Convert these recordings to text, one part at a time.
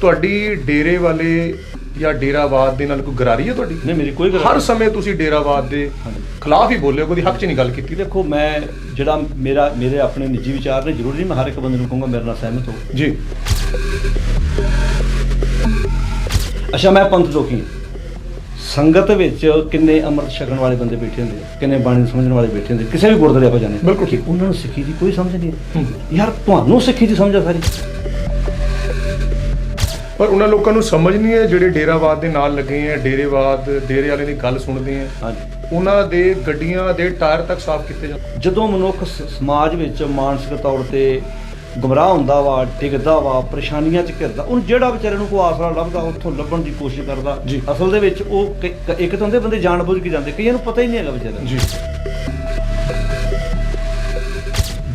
ਤੁਹਾਡੀ ਡੇਰੇ ਵਾਲੇ ਜਾਂ ਡੇਰਾਵਾਦ ਦੇ ਨਾਲ ਕੋਈ ਗਰਾਰੀ ਹੈ ਤੁਹਾਡੀ ਨਹੀਂ ਮੇਰੀ ਕੋਈ ਹਰ ਸਮੇਂ ਤੁਸੀਂ ਡੇਰਾਵਾਦ ਦੇ। ਖਿਲਾਫ ਹੀ ਬੋਲੇ ਕੋਈ ਹੱਕ 'ਚ ਨਹੀਂ ਗੱਲ ਕੀਤੀ ਦੇਖੋ ਮੈਂ ਜਿਹੜਾ ਮੇਰਾ ਮੇਰੇ ਆਪਣੇ ਨਿੱਜੀ ਵਿਚਾਰ ਨੇ ਜ਼ਰੂਰੀ ਨਹੀਂ ਮੈਂ ਹਰ ਇੱਕ ਬੰਦੇ ਨੂੰ ਕਹੂੰਗਾ ਮੇਰੇ ਨਾਲ ਸਹਿਮਤ ਹੋ ਜੀ ਅੱਛਾ ਮੈਂ ਪੰਥ ਲੋਕੀ। ਸੰਗਤ ਵਿੱਚ ਕਿੰਨੇ ਅੰਮ੍ਰਿਤ ਛਕਣ ਵਾਲੇ ਬੰਦੇ ਬੈਠੇ ਹੁੰਦੇ ਕਿੰਨੇ ਬਾਣੀ ਸਮਝਣ ਵਾਲੇ ਬੈਠੇ ਹੁੰਦੇ ਕਿਸੇ ਵੀ ਗੁਰਦੁਆਰੇ ਆਪਾਂ ਜਾਂਦੇ ਹਾਂ। ਬਿਲਕੁਲ ਕਿ ਉਹਨਾਂ ਨੂੰ ਸਿੱਖੀ ਦੀ ਕੋਈ ਸਮਝ ਨਹੀਂ। ਯਾਰ ਤੁਹਾਨੂੰ ਸਿੱਖੀ ਦੀ ਸਮਝ ਆ ਸਾਰੀ ਪਰ ਉਹਨਾਂ ਲੋਕਾਂ ਨੂੰ ਸਮਝ ਨਹੀਂ ਹੈ ਜਿਹੜੇ ਡੇਰਾਵਾਦ ਦੇ ਨਾਲ ਲੱਗੇ ਆ ਡੇਰੇਵਾਦ ਡੇਰੇ ਵਾਲੇ ਦੀ ਗੱਲ ਸੁਣਦੇ ਆ ਹਾਂਜੀ। ਉਹਨਾਂ ਦੇ ਗੱਡੀਆਂ ਦੇ ਟਾਇਰ ਤੱਕ ਸਾਫ਼ ਕੀਤੇ ਜਾਂਦੇ ਜਦੋਂ ਮਨੁੱਖ ਸ- ਸਮਾਜ ਵਿੱਚ ਮਾਨਸਿਕ ਤੌਰ ਤੇ ਗੁੰਮਰਾਹ ਹੁੰਦਾ ਵਾ ਡਿੱਗਦਾ ਵਾ ਪਰੇਸ਼ਾਨੀਆਂ 'ਚ ਘਿਰਦਾ ਉਹਨੂੰ ਜਿਹੜਾ ਵਿਚਾਰੇ ਨੂੰ ਕੋਈ ਆਸਰਾ ਲੱਭਦਾ ਉੱਥੋਂ ਲੱਭਣ ਦੀ ਕੋਸ਼ਿਸ਼ ਕਰਦਾ ਜੀ। ਅਸਲ ਦੇ ਵਿੱਚ ਉਹ ਕ- ਕ- ਇੱਕ ਤਾਂ ਹੁੰਦੇ ਬੰਦੇ ਜਾਣਬੁੱਝ ਕੇ ਜਾਂਦੇ ਕਈਆਂ ਨੂੰ ਪਤਾ ਹੀ ਨਹੀਂ ਹੈਗਾ ਵਿਚਾਰਾ ਜੀ।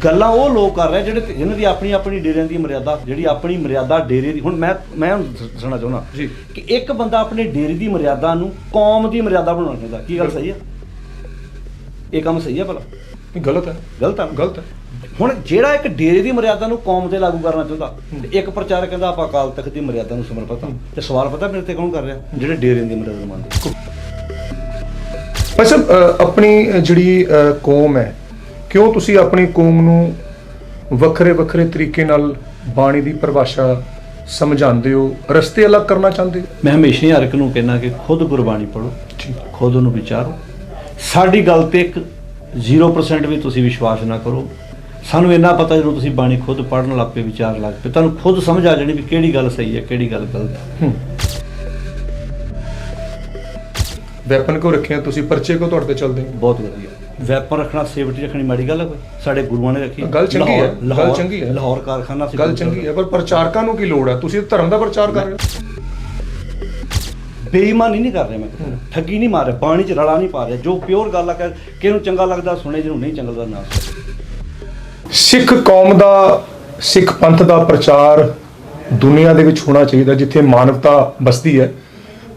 ਗੱਲਾਂ ਉਹ ਲੋਕ ਕਰ ਰਹੇ ਜਿਹੜੇ ਜਿਨ੍ਹਾਂ ਦੀ ਆਪਣੀ ਆਪਣੀ ਡੇਰਿਆਂ ਦੀ ਮਰਿਆਦਾ ਜਿਹੜੀ ਆਪਣੀ ਮਰਿਆਦਾ ਡੇਰੇ ਦੀ ਹੁਣ ਮੈਂ ਮੈਂ ਹੁਣ ਦੱਸਣਾ ਚਾਹੁੰਦਾ। ਕਿ ਇੱਕ ਬੰਦਾ ਆਪਣੇ ਡੇਰੇ ਦੀ ਮਰਿਆਦਾ ਨੂੰ ਕੌਮ ਦੀ ਮਰਿਆਦਾ ਬਣਾਉਣਾ ਚਾਹੁੰਦਾ। ਕੀ ਗੱਲ ਸਹੀ ਹੈ ਇਹ ਕੰਮ ਸਹੀ ਹੈ ਭਲਾ? ਗਲਤ ਹੈ ਗਲਤ ਆ? ਗਲਤ ਹੈ ਹੁਣ ਜਿਹੜਾ ਇੱਕ ਡੇਰੇ ਦੀ ਮਰਿਆਦਾ ਨੂੰ ਕੌਮ ਤੇ ਲਾਗੂ ਕਰਨਾ ਚਾਹੁੰਦਾ ਇੱਕ ਪ੍ਰਚਾਰਕ ਕਹਿੰਦਾ ਆਪਾਂ ਅਕਾਲ ਤਖਤ ਦੀ ਮਰਿਆਦਾ ਨੂੰ ਸਮਰਪਿਤ ਹਾਂ ਤੇ ਸਵਾਲ ਪਤਾ ਮੇਰੇ ਤੇ ਕੌਣ ਕਰ ਰਿਹਾ? ਜਿਹੜੇ ਡੇਰੇ ਦੀ ਮਰਿਆਦਾ ਮੰਨਦੇ ਭਾਈ ਸਾਹਿਬ ਆਪਣੀ ਜਿਹੜੀ ਕੌਮ ਹੈ ਕਿਉਂ ਤੁਸੀਂ ਆਪਣੀ ਕੌਮ ਨੂੰ ਵੱਖਰੇ ਵੱਖਰੇ ਤਰੀਕੇ ਨਾਲ ਬਾਣੀ ਦੀ ਪਰਿਭਾਸ਼ਾ ਸਮਝਾਉਂਦੇ ਹੋ? ਰਸਤੇ ਅਲੱਗ ਕਰਨਾ ਚਾਹੁੰਦੇ ਹੋ? ਮੈਂ ਹਮੇਸ਼ਾ ਹੀ ਹਰ ਇੱਕ ਨੂੰ ਕਹਿਣਾ ਕਿ ਖੁਦ ਗੁਰਬਾਣੀ ਪੜੋ ਖੁਦ ਉਹਨੂੰ ਵਿਚਾਰੋ। ਸਾਡੀ ਗੱਲ ਤੇ ਇੱਕ 0% ਵੀ ਤੁਸੀਂ ਵਿਸ਼ਵਾਸ ਨਾ ਕਰੋ। ਸਾਨੂੰ ਇੰਨਾ ਪਤਾ ਜਦੋਂ ਤੁਸੀਂ ਬਾਣੀ ਖੁਦ ਪੜਨ ਲੱਗ ਪਏ ਵਿਚਾਰ ਲੱਗ ਪਏ ਤੁਹਾਨੂੰ ਖੁਦ ਸਮਝ ਆ ਜਾਣੀ ਵੀ ਕਿਹੜੀ ਗੱਲ ਸਹੀ ਹੈ ਕਿਹੜੀ ਗੱਲ ਗਲਤ ਹੈ। ਵੈਪਨ ਕੋ ਰੱਖਿਆ? ਤੁਸੀਂ ਪਰਚੇ ਕੋ ਤੁਹਾਡੇ ਤੇ ਚੱਲਦੇ ਬਹੁਤ ਵਧੀਆ। ਵੈਪਨ ਰੱਖਣਾ ਸੇਫਟੀ ਰੱਖਣੀ ਮਾੜੀ ਗੱਲ ਹੈ ਕੋਈ? ਸਾਡੇ ਗੁਰੂਆਂ ਨੇ ਰੱਖੀ। ਗੱਲ ਚੰਗੀ ਹੈ, ਲਾਹੌਰ- ਗੱਲ ਚੰਗੀ ਹੈ। ਲਾਹੌਰ ਕਾਰਖਾਨਾ ਸੀ ਗੱਲ ਚੰਗੀ ਹੈ ਪਰ ਪ੍ਰਚਾਰਕਾਂ ਨੂੰ ਕੀ ਲੋੜ ਹੈ? ਤੁਸੀਂ ਧਰਮ ਦਾ ਪ੍ਰਚਾਰ ਕਰ ਰਹੇ ਹੋ। ਬੇਈਮਾਨੀ ਨਹੀਂ ਕਰ ਰਿਹਾ ਮੈਂ। ਠੱਗੀ ਨਹੀਂ ਮਾਰ ਰਿਹਾ ਬਾਣੀ ਚ ਰਲਾ ਨਹੀਂ ਪਾ ਰਿਹਾ। ਜੋ ਪਿਓਰ ਗੱਲ ਆ ਕਿ ਕਿਹਨੂੰ ਚੰਗਾ ਲੱਗਦਾ ਸੁਣੇ ਜਿਹਨੂੰ ਨਹੀਂ ਚੰਗਾ ਲੱਗਦਾ ਨਾ ਸਿੱਖ ਕੌਮ ਦਾ ਸਿੱਖ ਪੰਥ ਦਾ ਪ੍ਰਚਾਰ ਦੁਨੀਆ ਦੇ ਵਿੱਚ ਹੋਣਾ ਚਾਹੀਦਾ ਜਿੱਥੇ ਮਾਨਵਤਾ ਬਸਦੀ ਹੈ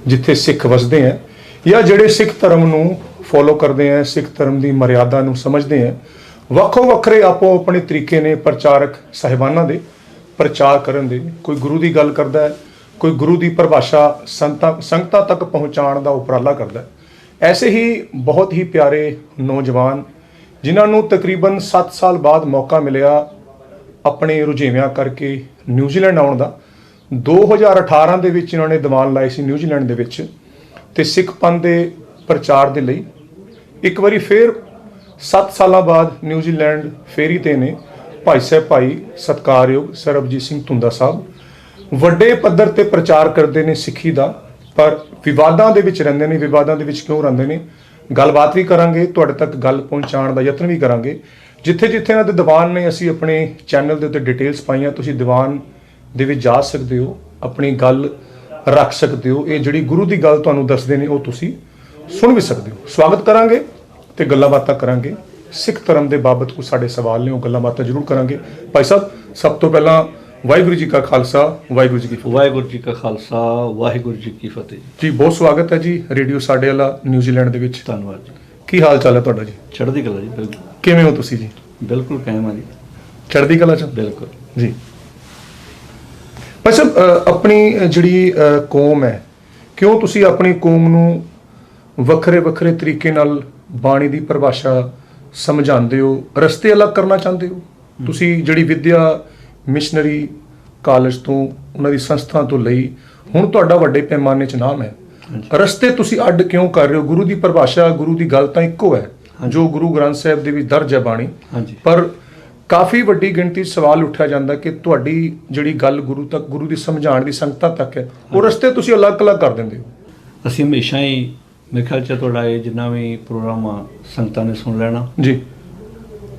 ਜਿੱਥੇ ਸਿੱਖ ਵਸਦੇ ਹੈ ਜਾਂ ਜਿਹੜੇ ਸਿੱਖ ਧਰਮ ਨੂੰ ਫੋਲੋ ਕਰਦੇ ਹੈ ਸਿੱਖ ਧਰਮ ਦੀ ਮਰਿਆਦਾ ਨੂੰ ਸਮਝਦੇ ਹੈ ਵੱਖੋ ਵੱਖਰੇ ਆਪੋ ਆਪਣੇ ਤਰੀਕੇ ਨੇ ਪ੍ਰਚਾਰਕ ਸਾਹਿਬਾਨਾਂ ਦੇ ਪ੍ਰਚਾਰ ਕਰਨ ਦੇ। ਕੋਈ ਗੁਰੂ ਦੀ ਗੱਲ ਕਰਦਾ ਹੈ, ਕੋਈ ਗੁਰੂ ਦੀ ਪਰਿਭਾਸ਼ਾ ਸੰਤਾਂ, ਸੰਗਤਾਂ ਤੱਕ ਪਹੁੰਚਾਉਣ ਦਾ ਉਪਰਾਲਾ ਕਰਦਾ ਹੈ। ਐਸੇ ਹੀ ਬਹੁਤ ਹੀ ਪਿਆਰੇ ਨੌਜਵਾਨ, ਜਿਨ੍ਹਾਂ ਨੂੰ ਤਕਰੀਬਨ 7 ਸਾਲ ਬਾਅਦ ਮੌਕਾ ਮਿਲਿਆ ਆਪਣੇ ਰੁਝੇਵਿਆਂ ਕਰਕੇ ਨਿਊਜ਼ੀਲੈਂਡ ਆਉਣ ਦਾ। 2018 ਦੇ ਵਿੱਚ ਇਹਨਾਂ ਨੇ ਦੀਵਾਨ ਲਾਏ ਸੀ ਨਿਊਜ਼ੀਲੈਂਡ ਦੇ ਵਿੱਚ ਤੇ ਸਿੱਖ ਪੰਥ ਦੇ ਪ੍ਰਚਾਰ ਦੇ ਲਈ ਇੱਕ ਵਾਰੀ ਫੇਰ 7 ਸਾਲਾਂ ਬਾਅਦ ਨਿਊਜ਼ੀਲੈਂਡ ਫੇਰੀ ਤੇ ਨੇ ਭਾਈ ਸਾਹਿਬ, ਭਾਈ ਸਤਕਾਰਯੋਗ ਸਰਬਜੀਤ ਸਿੰਘ ਤੁੰਦਾ ਸਾਹਿਬ। ਵੱਡੇ ਪੱਧਰ ਤੇ ਪ੍ਰਚਾਰ ਕਰਦੇ ਨੇ ਸਿੱਖੀ ਦਾ, ਪਰ ਵਿਵਾਦਾਂ ਦੇ ਵਿੱਚ ਰਹਿੰਦੇ ਨੇ। ਵਿਵਾਦਾਂ ਦੇ ਵਿੱਚ ਕਿਉਂ ਰਹਿੰਦੇ ਨੇ? ਗੱਲਬਾਤ ਵੀ ਕਰਾਂਗੇ, ਤੁਹਾਡੇ ਤੱਕ ਗੱਲ ਪਹੁੰਚਾਉਣ ਦਾ ਯਤਨ ਵੀ ਕਰਾਂਗੇ। ਜਿੱਥੇ ਜਿੱਥੇ ਇਹਨਾਂ ਦੇ ਦੀਵਾਨ ਨੇ, ਅਸੀਂ ਆਪਣੇ ਚੈਨਲ ਦੇ ਉੱਤੇ ਡਿਟੇਲਸ ਪਾਈਆਂ, ਤੁਸੀਂ ਦੀਵਾਨ ਦੇ ਵਿੱਚ ਜਾ ਸਕਦੇ ਹੋ, ਆਪਣੀ ਗੱਲ ਰੱਖ ਸਕਦੇ ਹੋ। ਇਹ ਜਿਹੜੀ ਗੁਰੂ ਦੀ ਗੱਲ ਤੁਹਾਨੂੰ ਦੱਸਦੇ ਨੇ, ਉਹ ਤੁਸੀਂ ਸੁਣ ਵੀ ਸਕਦੇ ਹੋ। ਸਵਾਗਤ ਕਰਾਂਗੇ ਤੇ ਗੱਲਾਂ ਬਾਤਾਂ ਕਰਾਂਗੇ। ਸਿੱਖ ਧਰਮ ਦੇ ਬਾਬਤ ਕੋਈ ਸਾਡੇ ਸਵਾਲ ਨੇ ਉਹ ਗੱਲਾਂ ਬਾਤਾਂ ਜ਼ਰੂਰ ਕਰਾਂਗੇ। ਭਾਈ ਸਾਹਿਬ ਸਭ ਤੋਂ ਪਹਿਲਾਂ ਵਾਹਿਗੁਰੂ ਜੀ ਕਾ ਖਾਲਸਾ ਵਾਹਿਗੁਰੂ ਜੀ ਕੀ ਫਤਿਹ। ਵਾਹਿਗੁਰੂ ਜੀ ਕਾ ਖਾਲਸਾ ਵਾਹਿਗੁਰੂ ਜੀ ਕੀ ਫਤਿਹ ਜੀ। ਬਹੁਤ ਸਵਾਗਤ ਹੈ ਜੀ ਰੇਡੀਓ ਸਾਡੇ ਵਾਲਾ ਨਿਊਜ਼ੀਲੈਂਡ ਦੇ ਵਿੱਚ। ਧੰਨਵਾਦ ਜੀ। ਕੀ ਹਾਲ ਚਾਲ ਹੈ ਤੁਹਾਡਾ ਜੀ? ਚੜ੍ਹਦੀ ਕਲਾ ਜੀ ਬਿਲਕੁਲ। ਕਿਵੇਂ ਹੋ ਤੁਸੀਂ ਜੀ? ਬਿਲਕੁਲ ਕਾਇਮ ਆ ਜੀ। ਚੜ੍ਹਦੀ ਕਲਾ ਚ? ਬਿਲਕੁਲ। ਜੀ। ਭਾਈ ਸਾਹਿਬ ਆਪਣੀ ਜਿਹੜੀ ਕੌਮ ਹੈ ਕਿਉਂ ਤੁਸੀਂ ਆਪਣੀ ਕੌਮ ਨੂੰ ਵੱਖਰੇ ਵੱਖਰੇ ਤਰੀਕੇ ਨਾਲ ਬਾਣੀ ਦੀ ਪਰਿਭਾਸ਼ਾ ਸਮਝਾਉਂਦੇ ਹੋ ਰਸਤੇ ਅਲੱਗ ਕਰਨਾ ਚਾਹੁੰਦੇ ਹੋ? ਤੁਸੀਂ ਜਿਹੜੀ ਵਿਦਿਆ ਮਿਸ਼ਨਰੀ ਕਾਲਜ ਤੋਂ ਉਹਨਾਂ ਦੀ ਸੰਸਥਾ ਤੋਂ ਲਈ ਹੁਣ ਤੁਹਾਡਾ ਵੱਡੇ ਪੈਮਾਨੇ 'ਚ ਨਾਮ ਹੈ। ਰਸਤੇ ਤੁਸੀਂ ਅੱਡ ਕਿਉਂ ਕਰ ਰਹੇ ਹੋ? ਗੁਰੂ ਦੀ ਪਰਿਭਾਸ਼ਾ ਗੁਰੂ ਦੀ ਗੱਲ ਤਾਂ ਇੱਕੋ ਹੈ ਜੋ ਗੁਰੂ ਗ੍ਰੰਥ ਸਾਹਿਬ ਦੇ ਵਿੱਚ ਦਰਜ ਹੈ ਬਾਣੀ। ਪਰ ਕਾਫੀ ਵੱਡੀ ਗਿਣਤੀ ਸਵਾਲ ਉੱਠਿਆ ਜਾਂਦਾ ਕਿ ਤੁਹਾਡੀ ਜਿਹੜੀ ਗੱਲ ਗੁਰੂ ਤੱਕ ਗੁਰੂ ਦੀ ਸਮਝਾਉਣ ਦੀ ਸੰਗਤਾਂ ਤੱਕ ਹੈ ਉਹ ਰਸਤੇ ਤੁਸੀਂ ਅਲੱਗ-ਅਲੱਗ ਕਰ ਦਿੰਦੇ ਹੋ। ਅਸੀਂ ਹਮੇਸ਼ਾ ਹੀ ਮੇਰੇ ਖਿਆਲ ਚ ਤੁਹਾਡਾ ਇਹ ਜਿੰਨਾ ਵੀ ਪ੍ਰੋਗਰਾਮ ਆ ਸੰਗਤਾਂ ਨੇ ਸੁਣ ਲੈਣਾ। ਜੀ।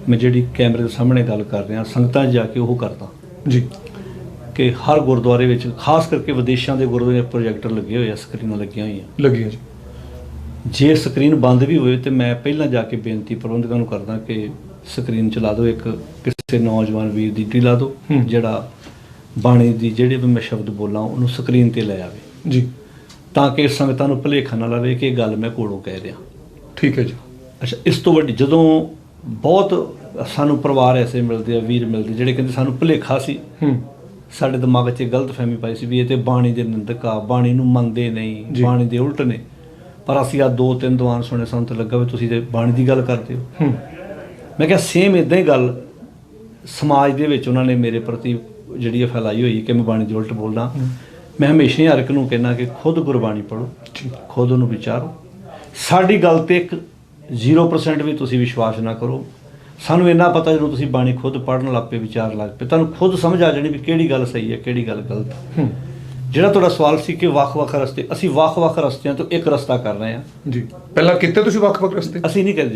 ਮੈਂ ਜਿਹੜੀ ਕੈਮਰੇ ਦੇ ਸਾਹਮਣੇ ਗੱਲ ਕਰ ਰਿਹਾ ਸੰਗਤਾਂ 'ਚ ਜਾ ਕੇ ਉਹ ਕਰਦਾ। ਜੀ। ਕਿ ਹਰ ਗੁਰਦੁਆਰੇ ਵਿੱਚ ਖਾਸ ਕਰਕੇ ਵਿਦੇਸ਼ਾਂ ਦੇ ਗੁਰਦੁਆਰੇ ਪ੍ਰੋਜੈਕਟਰ ਲੱਗੇ ਹੋਏ ਆ ਸਕਰੀਨਾਂ ਲੱਗੀਆਂ ਹੋਈਆਂ। ਲੱਗੀ ਹੈ ਜੀ। ਜੇ ਸਕਰੀਨ ਬੰਦ ਵੀ ਹੋਵੇ ਤੇ ਮੈਂ ਪਹਿਲਾਂ ਜਾ ਕੇ ਬੇਨਤੀ ਪ੍ਰਬੰਧਕਾਂ ਨੂੰ ਕਰਦਾ ਕਿ ਸਕਰੀਨ ਚਲਾ ਦਿਓ ਇੱਕ ਕਿਸੇ ਨੌਜਵਾਨ ਵੀਰ ਦੀ ਟੀ ਲਾ ਦਿਓ। ਜਿਹੜਾ ਬਾਣੀ ਦੀ ਜਿਹੜੇ ਵੀ ਮੈਂ ਸ਼ਬਦ ਬੋਲਾਂ ਉਹਨੂੰ ਸਕਰੀਨ ਤੇ ਲੈ ਆਵੇ। ਜੀ। ਤਾਂ ਕਿ ਸੰਗਤਾਂ ਨੂੰ ਭੁਲੇਖਾ ਨਾ ਲਵੇ ਕਿ ਇਹ ਗੱਲ ਮੈਂ ਕੋਲੋਂ ਕਹਿ ਰਿਹਾ। ਠੀਕ ਹੈ ਜੀ। ਅੱਛਾ ਇਸ ਤੋਂ ਵੱਡੀ ਜਦੋਂ ਬਹੁਤ ਸਾਨੂੰ ਪਰਿਵਾਰ ਐਸੇ ਮਿਲਦੇ ਆ ਵੀਰ ਮਿਲਦੇ ਜਿਹੜੇ ਕਹਿੰਦੇ ਸਾਨੂੰ ਭੁਲੇਖਾ ਸੀ ਹੂੰ। ਸਾਡੇ ਦਿਮਾਗ 'ਚ ਗਲਤ ਫਹਿਮੀ ਪਾਈ ਸੀ ਵੀ ਇਹ ਤੇ ਬਾਣੀ ਦੇ ਨਿੰਦਕ ਆ ਬਾਣੀ ਨੂੰ ਮੰਨਦੇ ਨਹੀਂ। ਬਾਣੀ ਦੇ ਉਲਟ ਨੇ। ਪਰ ਅਸੀਂ ਆ ਦੋ ਤਿੰਨ ਦੀਵਾਨ ਸੁਣੇ ਸਾਨੂੰ ਤਾਂ ਲੱਗਾ ਵੀ ਤੁਸੀਂ ਤੇ ਬਾਣੀ ਦੀ ਗੱਲ ਕਰਦੇ ਹੋ। ਹੂੰ। ਮੈਂ ਕਿਹਾ ਸੇਮ ਇਦਾਂ ਹੀ ਗੱਲ ਸਮਾਜ ਦੇ ਵਿੱਚ ਉਹਨਾਂ ਨੇ ਮੇਰੇ ਪ੍ਰਤੀ ਜਿਹੜੀ ਫੈਲਾਈ ਹੋਈ ਕਿ ਮੈਂ ਬਾਣੀ ਦੇ ਉਲਟ ਬੋਲਦਾ। ਮੈਂ ਹਮੇਸ਼ਾ ਹੀ ਹਰ ਇੱਕ ਨੂੰ ਕਹਿੰਦਾ ਕਿ ਖੁਦ ਗੁਰਬਾਣੀ ਪੜੋ ਖੁਦ ਉਹਨੂੰ ਵਿਚਾਰੋ। ਸਾਡੀ ਗੱਲ ਤੇ ਇੱਕ 0% ਵੀ ਤੁਸੀਂ ਵਿਸ਼ਵਾਸ ਨਾ ਕਰੋ। ਸਾਨੂੰ ਇੰਨਾ ਪਤਾ ਜਦੋਂ ਤੁਸੀਂ ਬਾਣੀ ਖੁਦ ਪੜਨ ਲੱਗ ਪਏ ਵਿਚਾਰ ਲੱਗ ਪਏ ਤੁਹਾਨੂੰ ਖੁਦ ਸਮਝ ਆ ਜਾਣੀ ਵੀ ਕਿਹੜੀ ਗੱਲ ਸਹੀ ਹੈ ਕਿਹੜੀ ਗੱਲ ਗਲਤ ਹੂੰ। ਜਿਹੜਾ ਤੁਹਾਡਾ ਸਵਾਲ ਸੀ ਕਿ ਵੱਖ-ਵੱਖ ਰਸਤੇ ਅਸੀਂ ਵੱਖ-ਵੱਖ ਰਸਤਿਆਂ ਤੋਂ ਇੱਕ ਰਸਤਾ ਕਰ ਰਹੇ ਹਾਂ। ਜੀ। ਪਹਿਲਾਂ ਕਿਤੇ ਤੁਸੀਂ ਵੱਖ-ਵੱਖ ਰਸਤੇ? ਅਸੀਂ ਨਹੀਂ ਕਰਦੇ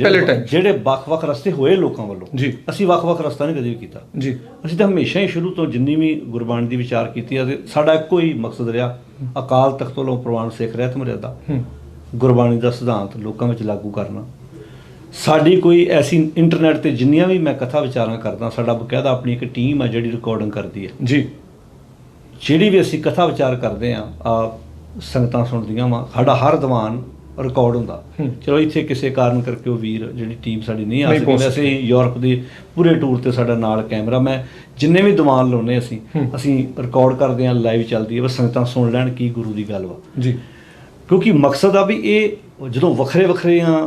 ਜਿਹੜੇ- ਵੱਖ-ਵੱਖ ਰਸਤੇ ਹੋਏ ਲੋਕਾਂ ਵੱਲੋਂ ਜੀ। ਅਸੀਂ ਵੱਖ-ਵੱਖ ਰਸਤਾ ਨਹੀਂ ਕਦੇ ਵੀ ਕੀਤਾ। ਜੀ। ਅਸੀਂ ਤਾਂ ਹਮੇਸ਼ਾ ਹੀ ਸ਼ੁਰੂ ਤੋਂ ਜਿੰਨੀ ਵੀ ਗੁਰਬਾਣੀ ਦੀ ਵਿਚਾਰ ਕੀਤੀ ਹੈ ਤੇ ਸਾਡਾ ਇੱਕੋ ਹੀ ਮਕਸਦ ਰਿਹਾ ਅਕਾਲ ਤਖਤ ਵੱਲੋਂ ਪ੍ਰਵਾਨ ਸਿੱਖ ਰਹਿਤ ਮਰਿਆਦਾ। ਗੁਰਬਾਣੀ ਦਾ ਸਿਧਾਂਤ ਲੋਕਾਂ ਵਿੱਚ ਲਾਗੂ ਕਰਨਾ। ਸਾਡੀ ਕੋਈ ਐਸੀ ਇੰਟਰਨੈਟ ਤੇ ਜਿੰਨੀਆਂ ਵੀ ਮੈਂ ਕਥਾ ਵਿਚਾਰਾਂ ਕਰਦਾ ਸਾਡਾ ਬਕਾਇਦਾ ਆਪਣੀ ਇੱਕ ਟੀਮ ਹੈ ਜਿਹੜੀ ਰਿਕਾਰਡਿੰਗ ਕਰਦੀ ਹੈ। ਜੀ। ਜਿਹੜੀ ਵੀ ਅਸੀਂ ਕਥਾ ਵਿਚਾਰ ਕਰਦੇ ਆ ਆ ਸੰਗਤਾਂ ਸੁਣਦੀਆਂ ਵਾ ਸਾਡਾ ਹਰ ਦੀਵਾਨ ਰਿਕਾਰਡ ਹੁੰਦਾ। ਚਲੋ ਇੱਥੇ ਕਿਸੇ ਕਾਰਨ ਕਰਕੇ ਉਹ ਵੀਰ ਜਿਹੜੀ ਟੀਮ ਸਾਡੀ ਨਹੀਂ ਆ ਸਕੀ ਵੈਸੇ ਯੂਰਪ ਦੇ ਪੂਰੇ ਟੂਰ ਤੇ ਸਾਡਾ ਨਾਲ ਕੈਮਰਾ ਮੈਂ ਜਿੰਨੇ ਵੀ ਦੀਵਾਨ ਲਾਉਨੇ ਅਸੀਂ। ਅਸੀਂ ਰਿਕਾਰਡ ਕਰਦੇ ਆ ਲਾਈਵ ਚੱਲਦੀ ਹੈ ਬਸ ਸੰਗਤਾਂ ਸੁਣ ਲੈਣ ਕੀ ਗੁਰੂ ਦੀ ਗੱਲ ਵਾ ਜੀ ਕਿਉਂਕਿ ਮਕਸਦ ਆ ਵੀ ਇਹ ਜਦੋਂ ਵੱਖਰੇ ਵੱਖਰੀਆਂ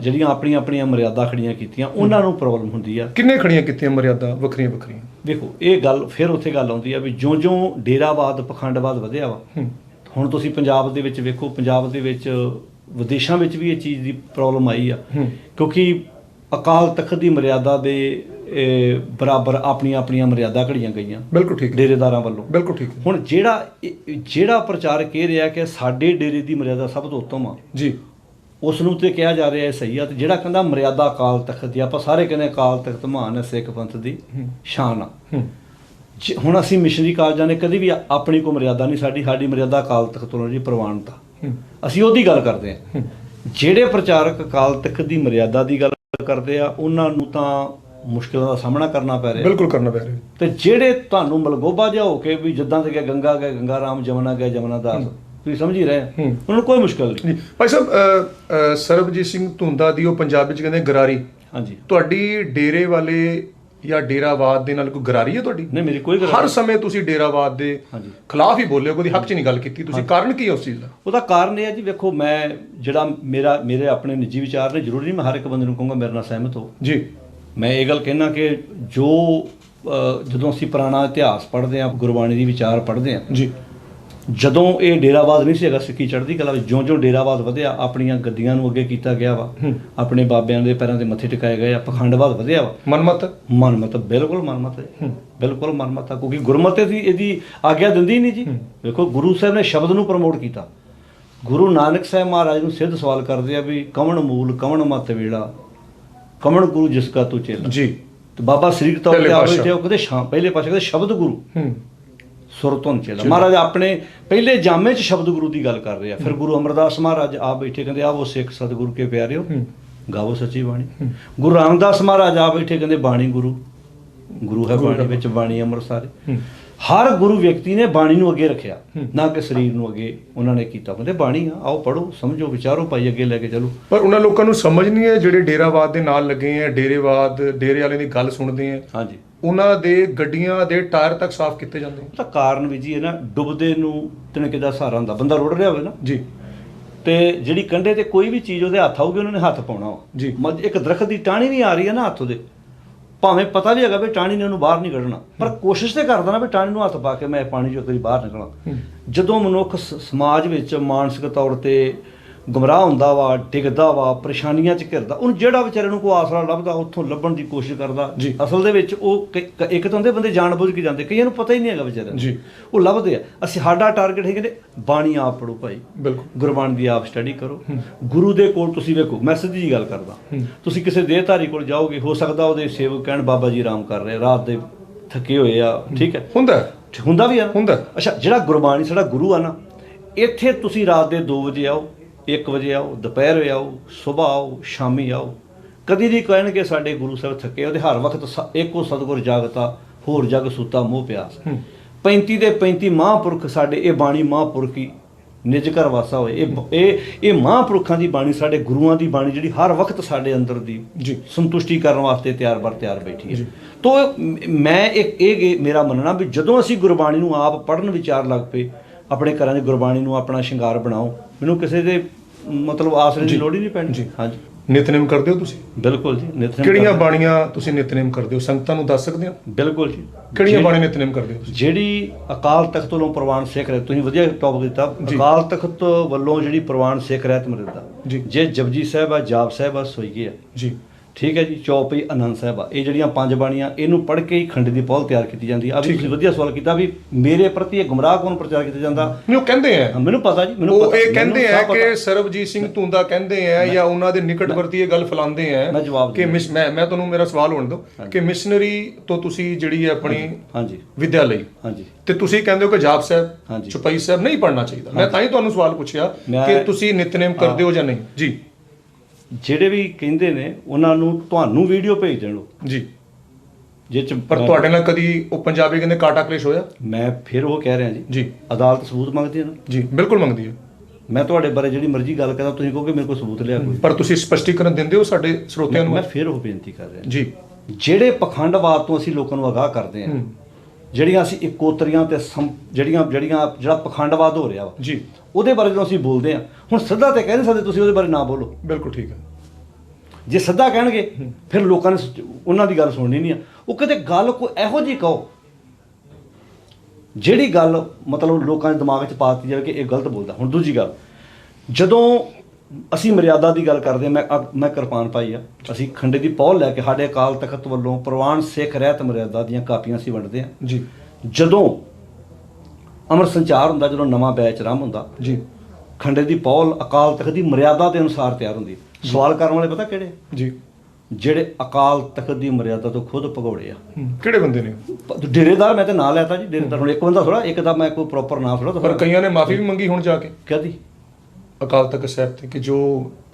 ਜਿਹੜੀਆਂ ਆਪਣੀਆਂ ਆਪਣੀਆਂ ਮਰਿਆਦਾ ਖੜੀਆਂ ਕੀਤੀਆਂ ਉਹਨਾਂ ਨੂੰ ਪ੍ਰੋਬਲਮ ਹੁੰਦੀ ਆ। ਕਿੰਨੇ ਖੜੀਆਂ ਕੀਤੀਆਂ ਮਰਿਆਦਾ ਵੱਖਰੀਆਂ ਵੱਖਰੀਆਂ? ਵੇਖੋ ਇਹ ਗੱਲ ਫਿਰ ਉੱਥੇ ਗੱਲ ਆਉਂਦੀ ਆ ਵੀ ਜਿਉਂ-ਜਿਉਂ ਡੇਰਾਵਾਦ ਪਖੰਡਵਾਦ ਵਧਿਆ ਵਾ ਹੁਣ ਤੁਸੀਂ ਪੰਜਾਬ ਦੇ ਵਿੱਚ ਵੇਖੋ ਪੰਜਾਬ ਦੇ ਵਿੱਚ ਵਿਦੇਸ਼ਾਂ ਵਿੱਚ ਵੀ ਇਹ ਚੀਜ਼ ਦੀ ਪ੍ਰੋਬਲਮ ਆਈ ਆ। ਕਿਉਂਕਿ ਅਕਾਲ ਤਖਤ ਦੀ ਮਰਿਆਦਾ ਦੇ ਇਹ, ਬਰਾਬਰ ਆਪਣੀਆਂ ਆਪਣੀਆਂ ਮਰਿਆਦਾ ਘੜੀਆਂ ਗਈਆਂ। ਬਿਲਕੁਲ ਠੀਕ। ਡੇਰੇਦਾਰਾਂ ਵੱਲੋਂ। ਬਿਲਕੁਲ ਠੀਕ। ਹੁਣ ਜਿਹੜਾ ਇਹ- ਜਿਹੜਾ ਪ੍ਰਚਾਰਕ ਇਹ ਰਿਹਾ ਕਿ ਸਾਡੇ ਡੇਰੇ ਦੀ ਮਰਿਆਦਾ ਸਭ ਤੋਂ ਉੱਤਮ ਆ ਜੀ। ਉਸ ਨੂੰ ਤੇ ਕਿਹਾ ਜਾ ਰਿਹਾ ਹੈ ਸਹੀ ਆ ਤੇ ਜਿਹੜਾ ਕਹਿੰਦਾ ਮਰਿਆਦਾ ਅਕਾਲ ਤਖਤ ਦੀ ਆਪਾਂ ਸਾਰੇ ਕਹਿੰਦੇ ਅਕਾਲ ਤਖਤ ਮਹਾਨ ਹੈ ਸਿੱਖ ਪੰਥ ਦੀ ਸ਼ਾਨ ਆ। ਹੂੰ। ਜੇ- ਹੁਣ ਅਸੀਂ ਮਿਸ਼ਨਰੀ ਕਾਲਜਾਂ ਨੇ ਕਦੀ ਵੀ ਆਪਣੀ ਕੋ ਮਰਿਆਦਾ ਨਹੀਂ ਸਾਡੀ ਸਾਡੀ ਮਰਿਆਦਾ ਅਕਾਲ ਤਖਤ ਵੱਲੋਂ ਜੀ ਪ੍ਰਵਾਨਤਾ। ਹੂੰ। ਅਸੀਂ ਉਹਦੀ ਗੱਲ ਕਰਦੇ ਹੂੰ। ਜਿਹੜੇ ਪ੍ਰਚਾਰਕ ਅਕਾਲ ਤਖਤ ਦੀ ਮਰਿਆਦਾ ਦੀ ਗੱਲ ਕਰਦੇ ਆ ਉਹਨਾਂ ਨੂੰ ਤਾਂ ਮੁਸ਼ਕਲਾਂ ਦਾ ਸਾਹਮਣਾ ਕਰਨਾ ਪੈ ਰਿਹਾ। ਬਿਲਕੁਲ ਕਰਨਾ ਪੈ ਰਿਹਾ। ਤੇ ਜਿਹੜੇ ਤੁਹਾਨੂੰ ਮਲਗੋਬਾ ਜਿਹਾ ਹੋ ਕੇ ਵੀ ਜਿੱਦਾਂ ਤੇ ਗਿਆ ਗੰਗਾ ਗਿਆ ਗੰਗਾ ਰਾਮ ਜਮਨਾ ਗਿਆ ਜਮਨਾ ਦਾਸ। ਤੁਸੀਂ ਸਮਝ ਹੀ ਰਹੇ। ਉਹਨਾਂ ਨੂੰ ਕੋਈ ਮੁਸ਼ਕਲ ਨਹੀਂ। ਭਾਈ ਸਾਹਿਬ ਸਰਬਜੀਤ ਸਿੰਘ ਧੁੰਦਾ ਦੀ ਉਹ ਪੰਜਾਬੀ ਚ ਕਹਿੰਦੇ ਗਰਾਰੀ। ਹਾਂਜੀ। ਤੁਹਾਡੀ ਡੇਰੇ ਵਾਲੇ ਜਾਂ ਡੇਰਾਵਾਦ ਦੇ ਨਾਲ ਕੋਈ ਗਰਾਰੀ ਹੈ ਤੁਹਾਡੀ? ਨਹੀਂ ਮੇਰੀ ਕੋਈ ਗੱਲ ਹਰ ਸਮੇਂ ਤੁਸੀਂ ਡੇਰਾਵਾਦ ਦੇ ਖਿਲਾਫ ਹੀ ਬੋਲੇ ਹੋ ਕੋਈ ਹੱਕ 'ਚ ਨਹੀਂ ਗੱਲ ਕੀਤੀ ਤੁਸੀਂ। ਕਾਰਨ ਕੀ ਹੈ ਉਸ ਚੀਜ਼ ਦਾ? ਉਹਦਾ ਕਾਰਨ ਇਹ ਹੈ ਜੀ ਵੇਖੋ ਮੈਂ ਜਿਹੜਾ ਮੇਰਾ ਮੇਰੇ ਆਪਣੇ ਨਿੱਜੀ ਵਿਚਾਰ ਨੇ ਜ਼ਰੂਰੀ ਨਹੀਂ ਮੈਂ ਹਰ ਇੱਕ ਬੰਦੇ ਨੂੰ ਕਹੂੰਗਾ ਮੇਰੇ ਨਾਲ ਸਹਿਮਤ ਹੋ। ਜੀ। ਮੈਂ ਇਹ ਗੱਲ ਕਹਿਣਾ ਕਿ ਜੋ ਜਦੋਂ ਅਸੀਂ ਪੁਰਾਣਾ ਇਤਿਹਾਸ ਪੜ੍ਹਦੇ ਹਾਂ ਗੁਰਬਾਣੀ ਦੀ ਵਿਚਾਰ ਪੜ੍ਹਦੇ ਹਾਂ ਜੀ। ਜਦੋਂ ਇਹ ਡੇਰਾਵਾਦ ਨਹੀਂ ਸੀ ਹੈਗਾ ਸਿੱਖੀ ਚੜ੍ਹਦੀ ਕਲਾ ਵਿੱਚ ਜਿਉਂ-ਜਿਉਂ ਡੇਰਾਵਾਦ ਵਧਿਆ ਆਪਣੀਆਂ ਗੱਦੀਆਂ ਨੂੰ ਅੱਗੇ ਕੀਤਾ ਗਿਆ ਵਾ। ਆਪਣੇ ਬਾਬਿਆਂ ਦੇ ਪੈਰਾਂ ਤੇ ਮੱਥੇ ਟਿਕਾਏ ਗਏ ਆ ਪਖੰਡਵਾਦ ਵਧਿਆ ਵਾ। ਮਨਮਤ? ਮਨਮਤ ਬਿਲਕੁਲ ਮਨਮਤ। ਬਿਲਕੁਲ ਮਨਮਤ ਆ ਕਿਉਂਕਿ ਗੁਰਮਤਿ ਦੀ ਇਹਦੀ ਆਗਿਆ ਦਿੰਦੀ ਨਹੀਂ ਜੀ। ਵੇਖੋ ਗੁਰੂ ਸਾਹਿਬ ਨੇ ਸ਼ਬਦ ਨੂੰ ਪ੍ਰਮੋਟ ਕੀਤਾ। ਗੁਰੂ ਨਾਨਕ ਸਾਹਿਬ ਮਹਾਰਾਜ ਨੂੰ ਸਿੱਧ ਸਵਾਲ ਕਰਦੇ ਆ ਵੀ ਕਵਣ ਮੂਲ ਕਵਣ ਮਤ ਵੇਲਾ? ਕਵਣ ਗੁਰੂ ਜਿਸ ਕਾ ਤੂੰ ਚੇਲਾ। ਜੀ। ਤੇ ਬਾਬਾ ਸ੍ਰੀ ਤੌਰ ਤੇ ਆਵੇ। ਤੇ ਉਹ ਕਹਿੰਦੇ ਸ਼ਾਮ ਪਹਿਲੇ ਪਾਸੇ ਕਹਿੰਦੇ ਸ਼ਬਦ ਗੁਰੂ। ਹੂੰ। ਸੁਰ ਧੁਨ ਚੇਲਾ। ਮਹਾਰਾਜ ਆਪਣੇ ਪਹਿਲੇ ਜਾਮੇ 'ਚ ਸ਼ਬਦ ਗੁਰੂ ਦੀ ਗੱਲ ਕਰ ਰਹੇ ਆ। ਫਿਰ ਗੁਰੂ ਅਮਰਦਾਸ ਮਹਾਰਾਜ ਆ ਬੈਠੇ ਕਹਿੰਦੇ ਆਵੋ ਸਿੱਖ ਸਤਿਗੁਰੂ ਕੇ ਪਿਆਰਿਓ ਗਾਵੋ ਸੱਚੀ ਬਾਣੀ। ਗੁਰੂ ਰਾਮਦਾਸ ਮਹਾਰਾਜ ਆ ਬੈਠੇ ਕਹਿੰਦੇ ਬਾਣੀ ਗੁਰੂ। ਗੁਰੂ ਹੈ ਬਾਣੀ ਵਿੱਚ ਬਾਣੀ ਅੰਮ੍ਰਿਤ ਸਾਰੇ ਹਰ ਗੁਰੂ ਵਿਅਕਤੀ ਨੇ ਬਾਣੀ ਨੂੰ ਅੱਗੇ ਰੱਖਿਆ। ਨਾ ਕਿ ਸਰੀਰ ਨੂੰ ਅੱਗੇ ਉਹਨਾਂ ਨੇ ਕੀਤਾ। ਕਹਿੰਦੇ ਬਾਣੀ ਆ ਆਓ ਪੜੋ ਸਮਝੋ ਵਿਚਾਰੋ ਭਾਈ ਅੱਗੇ ਲੈ ਕੇ ਚਲੋ। ਪਰ ਉਹਨਾਂ ਲੋਕਾਂ ਨੂੰ ਸਮਝ ਨਹੀਂ ਹੈ ਜਿਹੜੇ ਡੇਰਾਵਾਦ ਦੇ ਨਾਲ ਲੱਗੇ ਆ ਡੇਰੇਵਾਦ ਡੇਰੇ ਵਾਲਿਆਂ ਦੀ ਗੱਲ ਸੁਣਦੇ ਆ। ਹਾਂਜੀ। ਉਹਨਾਂ ਦੇ ਗੱਡੀਆਂ ਦੇ ਟਾਇਰ ਤੱਕ ਸਾਫ਼ ਕੀਤੇ ਜਾਂਦੇ ਆ। ਉਹਦਾ ਕਾਰਨ ਵੀ ਜੀ ਇਹ ਨਾ ਡੁੱਬਦੇ ਨੂੰ ਤਿਣਕੇ ਦਾ ਸਹਾਰਾ ਹੁੰਦਾ। ਬੰਦਾ ਰੁੜ ਰਿਹਾ ਹੋਵੇ ਨਾ। ਜੀ। ਤੇ ਜਿਹੜੀ ਕੰਡੇ ਤੇ ਕੋਈ ਵੀ ਚੀਜ਼ ਉਹਦੇ ਹੱਥ ਆਊਗੀ ਉਹਨਾਂ ਨੇ ਹੱਥ ਪਾਉਣਾ ਵਾ। ਜੀ। ਇੱਕ ਦਰਖਤ ਦੀ ਟਾਹਣੀ ਨਹੀਂ ਆ ਰਹੀ ਹੈ ਨਾ ਹੱਥ ਉਹਦੇ। ਭਾਵੇਂ ਪਤਾ ਵੀ ਹੈਗਾ ਵੀ ਟਾਹਣੀ ਨੇ ਉਹਨੂੰ ਬਾਹਰ ਨਹੀਂ ਕੱਢਣਾ ਪਰ ਕੋਸ਼ਿਸ਼ ਤੇ ਕਰਦਾ ਨਾ ਵੀ ਟਾਹਣੀ ਨੂੰ ਹੱਥ ਪਾ ਕੇ ਮੈਂ ਪਾਣੀ ਚੋਂ ਕਦੀ ਬਾਹਰ ਨਿਕਲਾਂ। ਜਦੋਂ ਮਨੁੱਖ ਸਮਾਜ ਵਿੱਚ ਮਾਨਸਿਕ ਤੌਰ ਤੇ ਗੁੰਮਰਾਹ ਹੁੰਦਾ ਵਾ ਡਿੱਗਦਾ ਵਾ ਪਰੇਸ਼ਾਨੀਆਂ 'ਚ ਘਿਰਦਾ ਉਹਨੂੰ ਜਿਹੜਾ ਵਿਚਾਰੇ ਨੂੰ ਕੋਈ ਆਸਰਾ ਲੱਭਦਾ ਉੱਥੋਂ ਲੱਭਣ ਦੀ ਕੋਸ਼ਿਸ਼ ਕਰਦਾ। ਅਸਲ ਦੇ ਵਿੱਚ ਉਹ ਕ- ਇੱਕ ਤਾਂ ਹੁੰਦੇ ਬੰਦੇ ਜਾਣਬੁੱਝ ਕੇ ਜਾਂਦੇ ਕਈਆਂ ਨੂੰ ਪਤਾ ਹੀ ਨਹੀਂ ਹੈਗਾ ਵਿਚਾਰਿਆਂ ਨੂੰ। ਜੀ। ਉਹ ਲੱਭਦੇ ਆ। ਅਸੀਂ ਸਾਡਾ ਟਾਰਗੇਟ ਹੈ ਕਿ ਬਾਣੀ ਆਪ ਪੜੋ ਭਾਈ। ਬਿਲਕੁਲ। ਗੁਰਬਾਣੀ ਦੀ ਆਪ ਸਟੱਡੀ ਕਰੋ। ਗੁਰੂ ਦੇ ਕੋਲ ਤੁਸੀਂ ਵੇਖੋ ਮੈਂ ਸਿੱਧੀ ਜੀ ਗੱਲ ਕਰਦਾ। ਤੁਸੀਂ ਕਿਸੇ ਦੇਹਧਾਰੀ ਕੋਲ ਜਾਓਗੇ ਹੋ ਸਕਦਾ ਉਹਦੇ ਸੇਵਕ ਕਹਿਣ ਬਾਬਾ ਜੀ ਆਰਾਮ ਕਰ ਰਹੇ ਰਾਤ ਦੇ ਥੱਕੇ ਹੋਏ ਆ ਠੀਕ ਹੈ? ਹੁੰਦਾ। ਹੈ, ਹੁੰਦਾ ਵੀ ਆ। ਨਾ? ਹੁੰਦਾ। ਅੱਛਾ ਜਿਹੜਾ ਗੁਰਬਾਣੀ ਸਾਡਾ ਗੁਰੂ ਆ ਨਾ ਇੱਥੇ ਤੁਸੀਂ ਰਾਤ ਦੇ 2 ਵਜੇ ਆਓ 1 ਵਜੇ ਆਓ ਦੁਪਹਿਰ ਆਓ ਸਵੇਰ ਆਓ ਸ਼ਾਮੀ ਆਓ। ਕਦੀ ਨਹੀਂ ਕਹਿਣਗੇ ਸਾਡੇ ਗੁਰੂ ਸਾਹਿਬ ਥੱਕੇ ਉਹਦੇ ਹਰ ਵਕਤ ਇੱਕੋ ਸਤਿਗੁਰ ਜਾਗਤਾ ਹੋਰ ਜਗ ਸੁਤਾ ਮੋਹ ਪਿਆਸ। 35 ਦੇ 35 ਮਹਾਂਪੁਰਖ ਸਾਡੇ ਇਹ ਬਾਣੀ ਮਹਾਂਪੁਰਖ ਨਿਜ ਘਰ ਵਾਸਾ ਹੋਏ। ਇਹ ਇਹ ਇਹ ਮਹਾਂਪੁਰਖਾਂ ਦੀ ਬਾਣੀ ਸਾਡੇ ਗੁਰੂਆਂ ਦੀ ਬਾਣੀ ਜਿਹੜੀ ਹਰ ਵਕਤ ਸਾਡੇ ਅੰਦਰ ਦੀ ਜੀ। ਸੰਤੁਸ਼ਟੀ ਕਰਨ ਵਾਸਤੇ ਤਿਆਰ ਬਰ ਤਿਆਰ ਬੈਠੀ ਹੈ। ਤੋ ਮ- ਇੱਕ ਇਹ ਮੇਰਾ ਮੰਨਣਾ ਵੀ ਜਦੋਂ ਅਸੀਂ ਗੁਰਬਾਣੀ ਨੂੰ ਆਪ ਪੜਨ ਵਿਚਾਰ ਲੱਗ ਪਏ ਆਪਣੇ ਘਰਾਂ ਦੀ ਗੁਰਬਾਣੀ ਨੂੰ ਆਪਣਾ ਸ਼ਿੰਗਾਰ ਬਣਾਓ ਮੈਨੂੰ ਕਿਸੇ ਦੇ ਮਤਲਬ ਆਸਰੇ ਦੀ। ਲੋੜ ਹੀ ਨਹੀਂ ਪੈਣੀ। ਜੀ। ਹਾਂਜੀ। ਨਿਤਨੇਮ ਕਰਦੇ ਹੋ ਤੁਸੀਂ? ਬਿਲਕੁਲ ਜੀ ਨਿਤਨੇਮ ਕਿਹੜੀਆਂ ਬਾਣੀਆਂ ਤੁਸੀਂ ਨਿਤਨੇਮ ਕਰਦੇ ਹੋ? ਸੰਗਤਾਂ ਨੂੰ ਦੱਸ ਸਕਦੇ ਹੋ? ਬਿਲਕੁਲ ਜੀ। ਕਿਹੜੀਆਂ ਬਾਣੀਆਂ ਨਿਤਨੇਮ ਕਰਦੇ ਹੋ ਤੁਸੀਂ? ਜਿਹੜੀ ਅਕਾਲ ਤਖਤ ਵੱਲੋਂ ਪ੍ਰਵਾਨ ਸਿੱਖ ਰਹਿ ਤੁਸੀਂ ਵਧੀਆ ਟੌਪਿਕ ਦਿੱਤਾ। ਅਕਾਲ ਤਖਤ ਵੱਲੋਂ ਜਿਹੜੀ ਪ੍ਰਵਾਨ ਸਿੱਖ ਰਹਿਤ ਜੀ। ਜੇ ਜਪਜੀ ਸਾਹਿਬ ਆ ਜਾਪ ਸਾਹਿਬ ਆ ਸੋਈਏ ਆ। ਜੀ। ਠੀਕ ਹੈ ਜੀ ਚੌਪਈ ਆਨੰਦ ਸਾਹਿਬ ਆ। ਇਹ ਜਿਹੜੀਆਂ ਪੰਜ ਬਾਣੀਆਂ ਇਹਨੂੰ ਪੜ੍ਹ ਕੇ ਹੀ ਖੰਡ ਦੀ ਪੌਲ ਤਿਆਰ ਕੀਤੀ ਜਾਂਦੀ ਆ। ਵੀ ਤੁਸੀਂ ਵਧੀਆ ਸਵਾਲ ਕੀਤਾ ਵੀ ਮੇਰੇ ਪ੍ਰਤੀ ਇਹ ਗੁੰਮਰਾਹ ਕੌਣ ਪ੍ਰਚਾਰ ਕੀਤਾ ਜਾਂਦਾ? ਨਹੀਂ ਉਹ ਕਹਿੰਦੇ ਆ। ਮੈਨੂੰ ਪਤਾ ਜੀ ਮੈਨੂੰ ਉਹ ਇਹ ਕਹਿੰਦੇ ਆ। ਕਿ ਸਰਬਜੀਤ ਸਿੰਘ ਤੁੰਦਾ ਕਹਿੰਦੇ ਆ ਜਾਂ ਉਹਨਾਂ ਦੇ ਨਿਕਟਵਰਤੀ ਇਹ ਗੱਲ ਫੈਲਾਉਂਦੇ ਆ ਮੈਂ ਜਵਾਬ ਕਿ ਮਿਸ ਮੈਂ ਮੈਂ ਤੁਹਾਨੂੰ ਮੇਰਾ ਸਵਾਲ ਹੋਣ ਦਿਓ ਕਿ ਮਿਸ਼ਨਰੀ ਤੋਂ ਤੁਸੀਂ ਜਿਹੜੀ ਹੈ ਆਪਣੀ ਹਾਂਜੀ ਵਿਦਿਆ ਲਈ ਹਾਂਜੀ। ਤੇ ਤੁਸੀਂ ਕਹਿੰਦੇ ਹੋ ਕਿ ਜਾਪ ਸਾਹਿਬ। ਚੁਪਈ ਸਾਹਿਬ ਨਹੀਂ ਪੜਨਾ ਚਾਹੀਦਾ। ਮੈਂ ਤਾਂ ਹੀ ਤੁਹਾਨੂੰ ਸਵਾਲ ਪੁੱਛਿਆ ਕਿ ਤੁਸੀਂ ਨਿਤਨੇਮ ਕਰਦੇ ਹੋ ਜਾਂ ਨਹੀਂ। ਜੀ। ਜਿਹੜੇ ਵੀ ਕਹਿੰਦੇ ਨੇ ਉਹਨਾਂ ਨੂੰ ਤੁਹਾਨੂੰ ਵੀਡੀਓ ਭੇਜ ਦੇਣ ਉਹ ਜੀ। ਜੇ ਚ ਪਰ ਤੁਹਾਡੇ ਨਾਲ ਕਦੀ ਉਹ ਪੰਜਾਬੀ ਕਹਿੰਦੇ ਕਾਟਾ ਕਲੇਸ਼ ਹੋਇਆ? ਮੈਂ ਫਿਰ ਉਹ ਕਹਿ ਰਿਹਾ ਜੀ। ਜੀ। ਅਦਾਲਤ ਸਬੂਤ ਮੰਗਦੀ ਹੈ ਨਾ। ਜੀ ਬਿਲਕੁਲ ਮੰਗਦੀ ਹੈ। ਮੈਂ ਤੁਹਾਡੇ ਬਾਰੇ ਜਿਹੜੀ ਮਰਜ਼ੀ ਗੱਲ ਕਰਾਂ ਤੁਸੀਂ ਕਹੋਗੇ ਮੇਰੇ ਕੋਲ ਸਬੂਤ ਲਿਆ ਕੋਈ। ਪਰ ਤੁਸੀਂ ਸਪਸ਼ਟੀਕਰਨ ਦਿੰਦੇ ਹੋ ਸਾਡੇ ਸਰੋਤਿਆਂ ਮੈਂ ਨੂੰ ਫਿਰ ਉਹ ਬੇਨਤੀ ਕਰ ਰਿਹਾ। ਜੀ। ਜਿਹੜੇ ਪਖੰਡਵਾਦ ਤੋਂ ਅਸੀਂ ਲੋਕਾਂ ਨੂੰ ਅਗਾਹ ਕਰਦੇ ਹਾਂ। ਜਿਹੜੀਆਂ ਅਸੀਂ ਇਕੋਤਰੀਆਂ ਤੇ ਜਿਹੜੀਆਂ ਜਿਹੜੀਆਂ ਜਿਹੜਾ ਪਖੰਡਵਾਦ ਹੋ ਰਿਹਾ ਵਾ ਜੀ। ਉਹਦੇ ਬਾਰੇ ਜਦੋਂ ਅਸੀਂ ਬੋਲਦੇ ਹਾਂ ਹੁਣ ਸਿੱਧਾ ਤੇ ਕਹਿ ਨਹੀਂ ਸਕਦੇ ਤੁਸੀਂ ਉਹਦੇ ਬਾਰੇ ਨਾ ਬੋਲੋ। ਬਿਲਕੁਲ ਠੀਕ ਹੈ। ਜੇ ਸਿੱਧਾ ਕਹਿਣਗੇ ਫਿਰ ਲੋਕਾਂ ਨੇ ਉਹਨਾਂ ਦੀ ਗੱਲ ਸੁਣਨੀ ਨਹੀਂ ਆ। ਉਹ ਕਿਤੇ ਗੱਲ ਕੋਈ ਇਹੋ ਜਿਹੀ ਕਹੋ ਜਿਹੜੀ ਗੱਲ ਮਤਲਬ ਲੋਕਾਂ ਦੇ ਦਿਮਾਗ 'ਚ ਪਾ ਦਿੱਤੀ ਜਾਵੇ ਕਿ ਇਹ ਗਲਤ ਬੋਲਦਾ। ਹੁਣ ਦੂਜੀ ਗੱਲ ਜਦੋਂ ਅਸੀਂ ਮਰਿਆਦਾ ਦੀ ਗੱਲ ਕਰਦੇ ਮੈਂ ਮੈਂ ਕਿਰਪਾਨ ਪਾਈ ਆ। ਅਸੀਂ ਖੰਡੇ ਦੀ ਪੌਲ ਲੈ ਕੇ ਸਾਡੇ ਅਕਾਲ ਤਖਤ ਵੱਲੋਂ ਪ੍ਰਵਾਨ ਸਿੱਖ ਰਹਿਤ ਮਰਿਆਦਾ ਦੀਆਂ ਕਾਪੀਆਂ ਅਸੀਂ ਵੰਡਦੇ ਹਾਂ। ਜੀ। ਜਦੋਂ ਅਮਰ ਸੰਚਾਰ ਹੁੰਦਾ ਜਦੋਂ ਨਵਾਂ ਬੈਚ ਆਰੰਭ ਹੁੰਦਾ ਜੀ। ਖੰਡੇ ਦੀ ਪੌਲ ਅਕਾਲ ਤਖਤ ਦੀ ਮਰਿਆਦਾ ਦੇ ਅਨੁਸਾਰ ਤਿਆਰ ਹੁੰਦੀ। ਸਵਾਲ ਕਰਨ ਵਾਲੇ ਪਤਾ ਕਿਹੜੇ? ਜੀ। ਜਿਹੜੇ ਅਕਾਲ ਤਖਤ ਦੀ ਮਰਿਆਦਾ ਤੋਂ ਖੁਦ ਭਗੌੜੇ ਆ। ਕਿਹੜੇ ਬੰਦੇ ਨੇ? ਡੇਰੇਦਾਰ ਮੈਂ ਤੇ ਨਾਂ ਲੈਤਾ ਜੀ ਡੇਰੇਦਾਰ ਹੁਣ ਇੱਕ ਬੰਦਾ ਥੋੜਾ ਇੱਕ ਦਾ ਮੈਂ ਕੋਈ ਪ੍ਰੋਪਰ ਨਾਮ ਥੋੜਾ ਪਰ ਕਈਆਂ ਨੇ ਮਾਫੀ ਵੀ ਮੰਗੀ ਹੁਣ ਜਾ ਕੇ। ਕਦੀ ਅਕਾਲ ਤਖਤ ਸਾਹਿਬ ਤੇ ਕਿ ਜੋ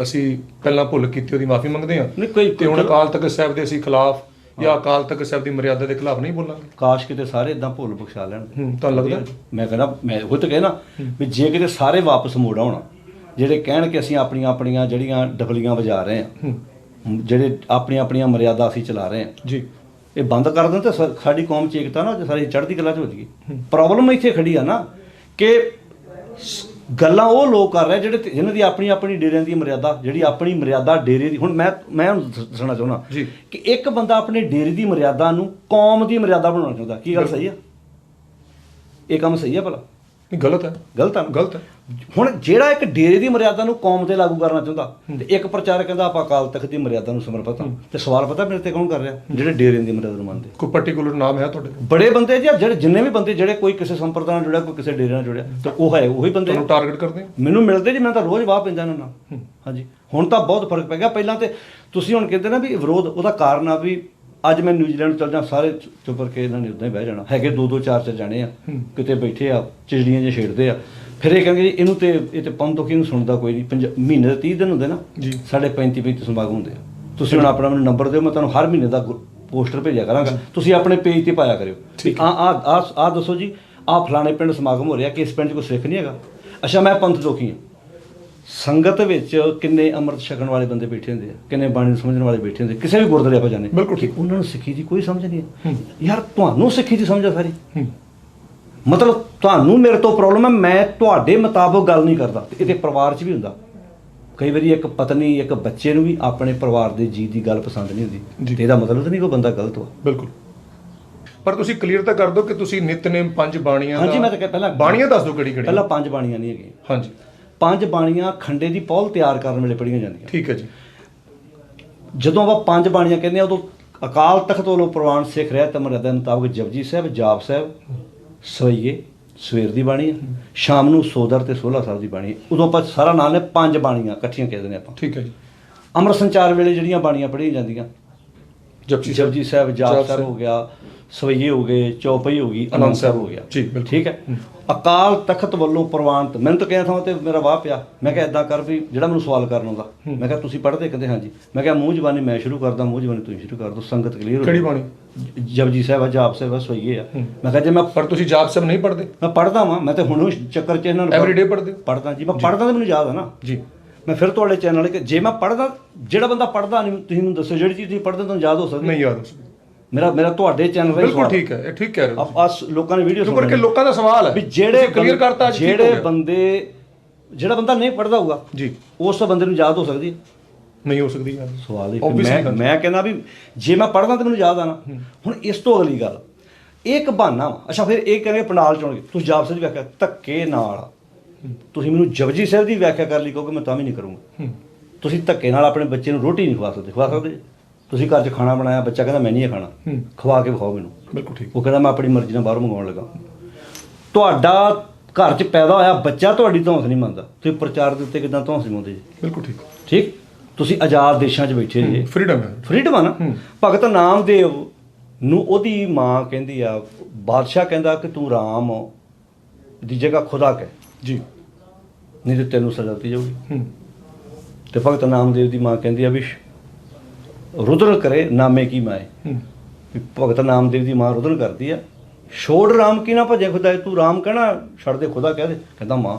ਅਸੀਂ ਪਹਿਲਾਂ ਭੁੱਲ ਕੀਤੀ ਉਹਦੀ ਮਾਫੀ ਮੰਗਦੇ ਹਾਂ। ਨਹੀਂ ਕੋਈ ਤੇ ਹੁਣ ਅਕਾਲ ਤਖਤ ਸਾਹਿਬ ਦੇ ਅਸੀਂ ਖਿਲਾਫ ਜਾਂ ਅਕਾਲ ਤਖਤ ਸਾਹਿਬ ਦੀ ਮਰਿਆਦਾ ਦੇ ਖਿਲਾਫ ਨਹੀਂ ਬੋਲਾਂਗੇ। ਕਾਸ਼ ਕਿਤੇ ਸਾਰੇ ਇਦਾਂ ਭੁੱਲ ਬਖਸ਼ਾ ਲੈਣ। ਤੁਹਾਨੂੰ ਲੱਗਦਾ? ਮੈਂ ਕਹਿੰਦਾ ਮੈਂ ਉਹ ਤਾਂ ਕਹਿਣਾ ਵੀ ਜੇ ਕਿਤੇ ਸਾਰੇ ਵਾਪਸ ਮੋੜ ਆਉਣ ਜਿਹੜੇ ਕਹਿਣ ਕਿ ਅਸੀਂ ਆਪਣੀਆਂ ਆਪਣੀਆਂ ਜਿਹੜੀਆਂ ਡਫਲੀਆਂ ਵਜਾ ਰਹੇ ਹਾਂ ਜਿਹੜੇ ਆਪਣੀਆਂ ਆਪਣੀਆਂ ਮਰਿਆਦਾ ਅਸੀਂ ਚਲਾ ਰਹੇ ਹਾਂ ਜੀ। ਇਹ ਬੰਦ ਕਰ ਦੇਣ ਤਾਂ ਸਾਡੀ ਕੌਮ ਚ ਏਕਤਾ ਨਾ ਸਾਰੀ ਚੜ੍ਹਦੀ ਕਲਾ ਚ ਹੋ। ਜਾਏਗੀ ਪ੍ਰੋਬਲਮ ਇੱਥੇ ਖੜੀ ਆ ਨਾ ਕਿ ਗੱਲਾਂ ਉਹ ਲੋਕ ਕਰ ਰਹੇ ਜਿਹੜੇ ਤੇ- ਜਿਨ੍ਹਾਂ ਦੀ ਆਪਣੀ ਆਪਣੀ ਡੇਰਿਆਂ ਦੀ ਮਰਿਆਦਾ ਜਿਹੜੀ ਆਪਣੀ ਮਰਿਆਦਾ ਡੇਰੇ ਦੀ ਹੁਣ ਮੈਂ ਮੈਂ ਹੁਣ ਦੱਸ- ਦੱਸਣਾ ਚਾਹੁੰਦਾ ਜੀ। ਕਿ ਇੱਕ ਬੰਦਾ ਆਪਣੇ ਡੇਰੇ ਦੀ ਮਰਿਆਦਾ ਨੂੰ ਕੌਮ ਦੀ ਮਰਿਆਦਾ ਬਣਾਉਣਾ ਚਾਹੁੰਦਾ। ਕੀ ਗੱਲ ਸਹੀ ਆ? ਇਹ ਕੰਮ ਸਹੀ ਆ ਭਲਾ? ਨਹੀਂ ਗਲਤ ਹੈ। ਗਲਤ ਨਾ? ਗਲਤ ਹੈ। ਹੁਣ ਜਿਹੜਾ ਇੱਕ ਡੇਰੇ ਦੀ ਮਰਿਆਦਾ ਨੂੰ ਕੌਮ ਤੇ ਲਾਗੂ ਕਰਨਾ ਚਾਹੁੰਦਾ ਤੇ ਇੱਕ ਪ੍ਰਚਾਰਕ ਕਹਿੰਦਾ ਆਪਾਂ ਅਕਾਲ ਤਖਤ ਦੀ ਮਰਿਆਦਾ ਨੂੰ ਸਮਰਪਿਤ ਹਾਂ। ਤੇ ਸਵਾਲ ਪਤਾ ਮੇਰੇ ਤੇ ਕੌਣ ਕਰ ਰਿਹਾ? ਜਿਹੜੇ ਡੇਰੇ ਦੀ ਮਰਿਆਦਾ ਨੂੰ ਮੰਨਦੇ ਕੋਈ ਪਾਰਟਿਕੂਲਰ ਨਾਮ ਹੈ ਤੁਹਾਡੇ? ਬੜੇ ਬੰਦੇ ਜੀ ਜਿਹੜੇ ਜਿੰਨੇ ਵੀ ਬੰਦੇ ਜਿਹੜੇ ਕੋਈ ਕਿਸੇ ਸੰਪਰਦਾ ਨਾਲ ਜੁੜਿਆ ਕੋਈ ਕਿਸੇ ਡੇਰੇ ਨਾਲ ਜੁੜਿਆ ਤੇ ਉਹ ਹੈ ਉਹੀ ਬੰਦੇ ਤੁਹਾਨੂੰ ਟਾਰਗੇਟ ਕਰਦੇ? ਮੈਨੂੰ ਮਿਲਦੇ ਜੀ ਮੈਂ ਤਾਂ ਰੋਜ਼ ਵਾਹ ਪੈਂਦਾ ਇਹਨਾਂ ਨਾਲ। ਹਾਂਜੀ। ਹੁਣ ਤਾਂ ਬਹੁਤ ਫ਼ਰਕ ਪੈ ਗਿਆ। ਪਹਿਲਾਂ ਤੇ ਤੁਸੀਂ ਹੁਣ ਕਹਿੰਦੇ ਨਾ ਵੀ ਵਿਰੋਧ ਉਹਦਾ ਕਾਰਨ ਆ ਵੀ ਅੱਜ ਮੈਂ ਨਿਊਜ਼ੀਲੈਂਡ ਚਲ ਜਾ ਸਾਰੇ ਚੁ- ਚੁੱਪ ਕਰਕੇ ਇਹਨਾਂ ਨੇ ਉਦਾਂ ਹੀ ਬਹਿ ਜਾਣਾ। ਹੈਗੇ ਦੋ ਦੋ ਚਾਰ ਚਾਰ ਜਾਣੇ ਆ ਕਿਤੇ ਬੈਠੇ ਆ ਚਿੜੀਆਂ ਜੇ ਛੇੜਦੇ ਆ। ਫਿਰ ਇਹ ਕਹਿੰਦੇ ਜੀ ਇਹਨੂੰ ਤੇ ਇਹ ਤੇ ਪੰਜ ਤੋਂ ਕਿਹਨੂੰ ਸੁਣਦਾ ਕੋਈ ਨਹੀਂ। ਪੰਜ- ਮਹੀਨੇ ਦੇ 30 ਦਿਨ ਹੁੰਦੇ ਨਾ। ਸਾਡੇ 35 35 ਸਮਾਗਮ ਹੁੰਦੇ ਆ। ਤੁਸੀਂ ਹੁਣ ਆਪਣਾ ਮੈਨੂੰ ਨੰਬਰ ਦਿਓ ਮੈਂ ਤੁਹਾਨੂੰ ਹਰ ਮਹੀਨੇ ਦਾ ਪੋਸਟਰ ਭੇਜਿਆ ਕਰਾਂਗਾ। ਤੁਸੀਂ ਆਪਣੇ ਪੇਜ ਤੇ ਪਾਇਆ ਕਰਿਓ। ਆ ਆ ਆ ਆ ਦੱਸੋ ਜੀ ਆ ਫਲਾਣੇ ਪਿੰਡ ਸਮਾਗਮ ਹੋ ਰਿਹਾ ਕਿ ਇਸ ਪਿੰਡ 'ਚ ਕੋਈ ਸਿੱਖ ਨਹੀਂ ਹੈਗਾ? ਅੱਛਾ ਮੈਂ ਪੰਥ ਲੋਕੀ ਹਾਂ। ਸੰਗਤ ਵਿੱਚ ਕਿੰਨੇ ਅੰਮ੍ਰਿਤ ਛਕਣ ਵਾਲੇ ਬੰਦੇ ਬੈਠੇ ਹੁੰਦੇ ਆ ਕਿੰਨੇ ਬਾਣੀ ਨੂੰ ਸਮਝਣ ਵਾਲੇ ਬੈਠੇ ਹੁੰਦੇ ਕਿਸੇ ਵੀ ਗੁਰਦੁਆਰੇ ਆਪਾਂ ਜਾਂਦੇ ਬਿਲਕੁਲ ਠੀਕ। ਉਹਨਾਂ ਨੂੰ ਸਿੱਖੀ ਦੀ ਕੋਈ ਸਮਝ ਨਹੀਂ ਹੈ। ਯਾਰ ਤੁਹਾਨੂੰ ਸਿੱਖੀ ਦੀ ਸਮਝ ਆ ਸਾਰੀ। ਮਤਲਬ ਤੁਹਾਨੂੰ ਮੇਰੇ ਤੋਂ ਪ੍ਰੋਬਲਮ ਹੈ ਮੈਂ ਤੁਹਾਡੇ ਮੁਤਾਬਕ ਗੱਲ ਨਹੀਂ ਕਰਦਾ। ਇਹਦੇ ਪਰਿਵਾਰ 'ਚ ਵੀ ਹੁੰਦਾ। ਕਈ ਵਾਰੀ ਇੱਕ ਪਤਨੀ ਇੱਕ ਬੱਚੇ ਨੂੰ ਵੀ ਆਪਣੇ ਪਰਿਵਾਰ ਦੇ ਜੀ ਦੀ ਗੱਲ ਪਸੰਦ ਨਹੀਂ। ਹੁੰਦੀ। ਤੇ ਇਹਦਾ ਮਤਲਬ ਤਾਂ ਨਹੀਂ ਕੋਈ ਬੰਦਾ ਗਲਤ ਹੋ ਬਿਲਕੁਲ। ਪਰ ਤੁਸੀਂ ਕਲੀਅਰ ਤਾਂ ਕਰ ਦਿਓ ਕਿ ਤੁਸੀਂ ਨਿਤਨੇਮ ਪੰਜ ਬਾਣੀਆਂ ਹਾਂਜੀ ਦਾ- ਮੈਂ ਤਾਂ ਕਹਿ- ਪਹਿਲਾਂ ਬਾਣੀਆਂ ਦੱਸ ਦਿਓ ਕਿਹੜੀ ਕਿਹੜੀ ਪਹਿਲਾਂ ਪੰਜ ਬਾਣੀਆਂ ਨਹੀਂ ਹੈਗੀਆਂ। ਹਾਂਜੀ। ਪੰਜ ਬਾਣੀਆਂ ਖੰਡੇ ਦੀ ਪੌਲ ਤਿਆਰ ਕਰਨ ਵੇਲੇ ਪੜੀਆਂ ਜਾਂਦੀਆਂ। ਠੀਕ ਹੈ ਜੀ। ਜਦੋਂ ਆਪਾਂ ਪੰਜ ਬਾਣੀਆਂ ਕਹਿੰਦੇ ਆ ਉਦੋਂ ਅਕਾਲ ਤਖਤ ਵੱਲੋਂ ਪ੍ਰਵਾਨ ਸਿੱਖ ਰਿਹਾ ਤੇ ਮਰਿਆਦਾ ਮੁਤਾਬਕ ਜਪਜੀ ਸਾਹਿਬ ਜਾਪ ਸਾਹਿਬ ਸਵਈਏ ਸਵੇਰ ਦੀ ਬਾਣੀ ਸ਼ਾਮ ਨੂੰ ਸੋਦਰ ਤੇ 16 ਸਾਹਿਬ ਦੀ ਬਾਣੀ। ਉਦੋਂ ਆਪਾਂ ਸਾਰਾ ਨਾਂ ਨੇ ਪੰਜ ਬਾਣੀਆਂ ਇਕੱਠੀਆਂ ਕਹਿ ਦਿੰਦੇ ਆਪਾਂ। ਠੀਕ ਹੈ ਜੀ। ਅਮਰ ਸੰਚਾਰ ਵੇਲੇ ਜਿਹੜੀਆਂ ਬਾਣੀਆਂ ਪੜ੍ਹੀਆਂ ਜਾਂਦੀਆਂ ਜਪਜੀ ਸਾਹਿਬ। ਜਪਜੀ ਸਾਹਿਬ ਜਾਪ ਸਾਹਿਬ। ਹੋ ਗਿਆ ਸਵਈਏ ਹੋ ਗਏ ਚੌਪਈ ਹੋ ਗਈ ਆਨੰਦ ਸਾਹਿਬ ਹੋ ਗਿਆ ਜੀ, ਬਿਲਕੁਲ। ਠੀਕ ਹੈ ਅਕਾਲ ਤਖਤ ਵੱਲੋਂ ਪ੍ਰਵਾਨਿਤ ਮੈਨੂੰ ਤਾਂ ਕਿਹਾ ਥਾਂ ਤੇ ਮੇਰਾ ਵਾਹ ਪਿਆ ਮੈਂ ਕਿਹਾ ਇਦਾਂ ਕਰ ਵੀ ਜਿਹੜਾ ਮੈਨੂੰ ਸਵਾਲ ਕਰਨ ਆਉਂਦਾ ਮੈਂ ਕਿਹਾ ਤੁਸੀਂ ਪੜ੍ਹਦੇ ਕਹਿੰਦੇ ਹਾਂਜੀ ਮੈਂ ਕਿਹਾ ਮੂੰਹ ਜ਼ਬਾਨੀ ਮੈਂ ਸ਼ੁਰੂ ਕਰਦਾ ਮੂੰਹ ਜ਼ਬਾਨੀ ਤੁਸੀਂ ਸ਼ੁਰੂ ਕਰ ਦਿਓ ਸੰਗਤ ਕਲੀਅਰ ਹੋ ਕਿਹੜੀ। ਬਾਣੀ ਜਪਜੀ ਸਾਹਿਬ ਆ ਜਾਪ ਸਾਹਿਬ ਆ ਸਵਈਏ ਆ ਮੈਂ ਕਿਹਾ ਜੇ ਮੈਂ ਪਰ ਤੁਸੀਂ ਜਾਪ ਸਾਹਿਬ ਨਹੀਂ ਪੜ੍ਹਦੇ ਮੈਂ ਪੜਦਾ ਵਾਂ ਮੈਂ ਤੇ ਹੁਣ ਚੱਕਰ 'ਚ ਇਹਨਾਂ ਨੂੰ ਐਵਰੀਡੇ ਪੜ੍ਹਦੇ ਹੋ? ਪੜਦਾ ਜੀ ਮੈਂ ਪੜਦਾ ਤੇ ਮੈਨੂੰ ਯਾਦ ਆ ਨਾ ਜੀ ਮੈਂ ਫਿਰ ਤੁਹਾਡੇ ਚੈਨਲ ਕਿ ਜੇ ਮੈਂ ਪੜਦਾ ਜਿਹੜਾ ਬੰਦਾ ਪੜਦਾ ਨਹੀਂ ਤੁਸੀਂ ਮੈਨੂੰ ਦੱਸੋ ਜਿਹੜੀ ਚੀਜ਼ ਤੁਸੀਂ ਪੜਦੇ ਤੁਹਾਨੂੰ ਯਾਦ ਹੋ ਸਕਦੀ ਨਹੀਂ ਯਾਦ ਹੋ ਸਕਦਾ। ਮੇਰਾ ਮੇਰਾ ਤੁਹਾਡੇ ਚੈਨਲ ਦਾ ਹੀ ਬਿਲਕੁਲ ਠੀਕ ਹੈ ਇਹ ਠੀਕ ਕਹਿ ਰਹੇ ਹੋ ਆ ਲੋਕਾਂ ਨੇ ਵੀਡੀਓ ਕਿਉਂ ਕਰਕੇ ਲੋਕਾਂ ਦਾ ਸਵਾਲ ਹੈ। ਵੀ ਜਿਹੜੇ ਕਲੀਅਰ ਕਰਤਾ ਜਿਹੜੇ। ਬੰਦੇ ਜਿਹੜਾ ਬੰਦਾ ਨਹੀਂ ਪੜਦਾ ਹੋਊਗਾ ਜੀ। ਉਸ ਬੰਦੇ ਨੂੰ ਯਾਦ ਹੋ ਸਕਦੀ ਹੈ? ਨਹੀਂ ਹੋ ਸਕਦੀ ਗੱਲ ਸਵਾਲ ਇਹ ਮੈਂ। ਮੈਂ ਕਹਿੰਦਾ ਵੀ ਜੇ ਮੈਂ ਪੜਦਾ ਤਾਂ ਮੈਨੂੰ ਯਾਦ ਆਣਾ। ਹੁਣ ਇਸ ਤੋਂ ਅਗਲੀ ਗੱਲ। ਇਹ ਇੱਕ ਬਹਾਨਾ ਵਾ। ਅੱਛਾ ਫਿਰ ਇਹ ਕਹਿੰਦੇ ਪੰਡਾਲ ਚੁਣਗੇ। ਤੁਸੀਂ ਜਾਪ ਸਾਹਿਬ ਦੀ ਵਿਆਖਿਆ ਧੱਕੇ ਨਾਲ। ਤੁਸੀਂ ਮੈਨੂੰ ਜਪਜੀ ਸਾਹਿਬ ਦੀ ਵਿਆਖਿਆ ਕਰ ਲਈ ਕਹੋਗੇ ਮੈਂ ਤਾਂ ਵੀ ਨਹੀਂ ਕਰੂੰਗਾ। ਤੁਸੀਂ ਧੱਕੇ ਨਾਲ ਆਪਣੇ ਬੱਚੇ ਨੂੰ ਰੋਟੀ ਨਹੀਂ ਖਵਾ ਸਕਦੇ ਖਵਾ ਸਕਦੇ? ਤੁਸੀਂ ਘਰ 'ਚ ਖਾਣਾ ਬਣਾਇਆ ਬੱਚਾ ਕਹਿੰਦਾ ਮੈਂ ਨਹੀਂ ਇਹ ਖਾਣਾ। ਖਵਾ ਕੇ ਵਿਖਾਓ ਮੈਨੂੰ। ਬਿਲਕੁਲ ਠੀਕ। ਉਹ ਕਹਿੰਦਾ ਮੈਂ ਆਪਣੀ ਮਰਜ਼ੀ ਨਾਲ ਬਾਹਰੋਂ ਮੰਗਵਾਉਣ ਲੱਗਾ। ਤੁਹਾਡਾ ਘਰ 'ਚ ਪੈਦਾ ਹੋਇਆ ਬੱਚਾ ਤੁਹਾਡੀ ਧੌਂਸ ਨਹੀਂ ਮੰਨਦਾ। ਤੁਸੀਂ ਪ੍ਰਚਾਰ ਦੇ ਉੱਤੇ ਕਿਦਾਂ ਧੌਂਸ ਮੰਨਦੇ ਜੀ? ਬਿਲਕੁਲ ਠੀਕ। ਠੀਕ? ਤੁਸੀਂ ਆਜ਼ਾਦ ਦੇਸ਼ਾਂ 'ਚ ਬੈਠੇ ਜੀ। ਫਰੀडम ਹੈ। ਫਰੀडम ਆ ਨਾ? ਭਗਤ ਨਾਮਦੇਵ ਨੂੰ ਉਹਦੀ ਮਾਂ ਕਹਿੰਦੀ ਆ ਬਾਦਸ਼ਾਹ ਕਹਿੰਦਾ ਕਿ ਤੂੰ ਰਾਮ ਦੀ ਜਗ੍ਹਾ ਖੁਦਾ ਕਹਿ। ਜੀ। ਨਹੀਂ ਤੇ ਤੈਨੂੰ ਸਜ਼ਾ ਦਿੱਤੀ ਜਾਊਗੀ। ਹੂੰ ਤੇ ਭਗਤ ਨਾਮਦੇਵ ਦੀ ਮਾਂ ਕਹਿੰਦੀ ਆ ਵੀ ਰੁਦਰ ਕਰੇ ਨਾਮੇ ਕੀ ਮਾਏ। ਹੂੰ। ਵੀ ਭਗਤ ਨਾਮਦੇਵ ਦੀ ਮਾਂ ਰੁਦਨ ਕਰਦੀ ਆ। ਛੋੜ ਰਾਮ ਕੀ ਨਾ ਭਜੇ ਖੁਦਾ ਤੂੰ ਰਾਮ ਕਹਿਣਾ ਛੱਡ ਦੇ ਖੁਦਾ ਕਹਿ ਦੇ। ਕਹਿੰਦਾ ਮਾਂ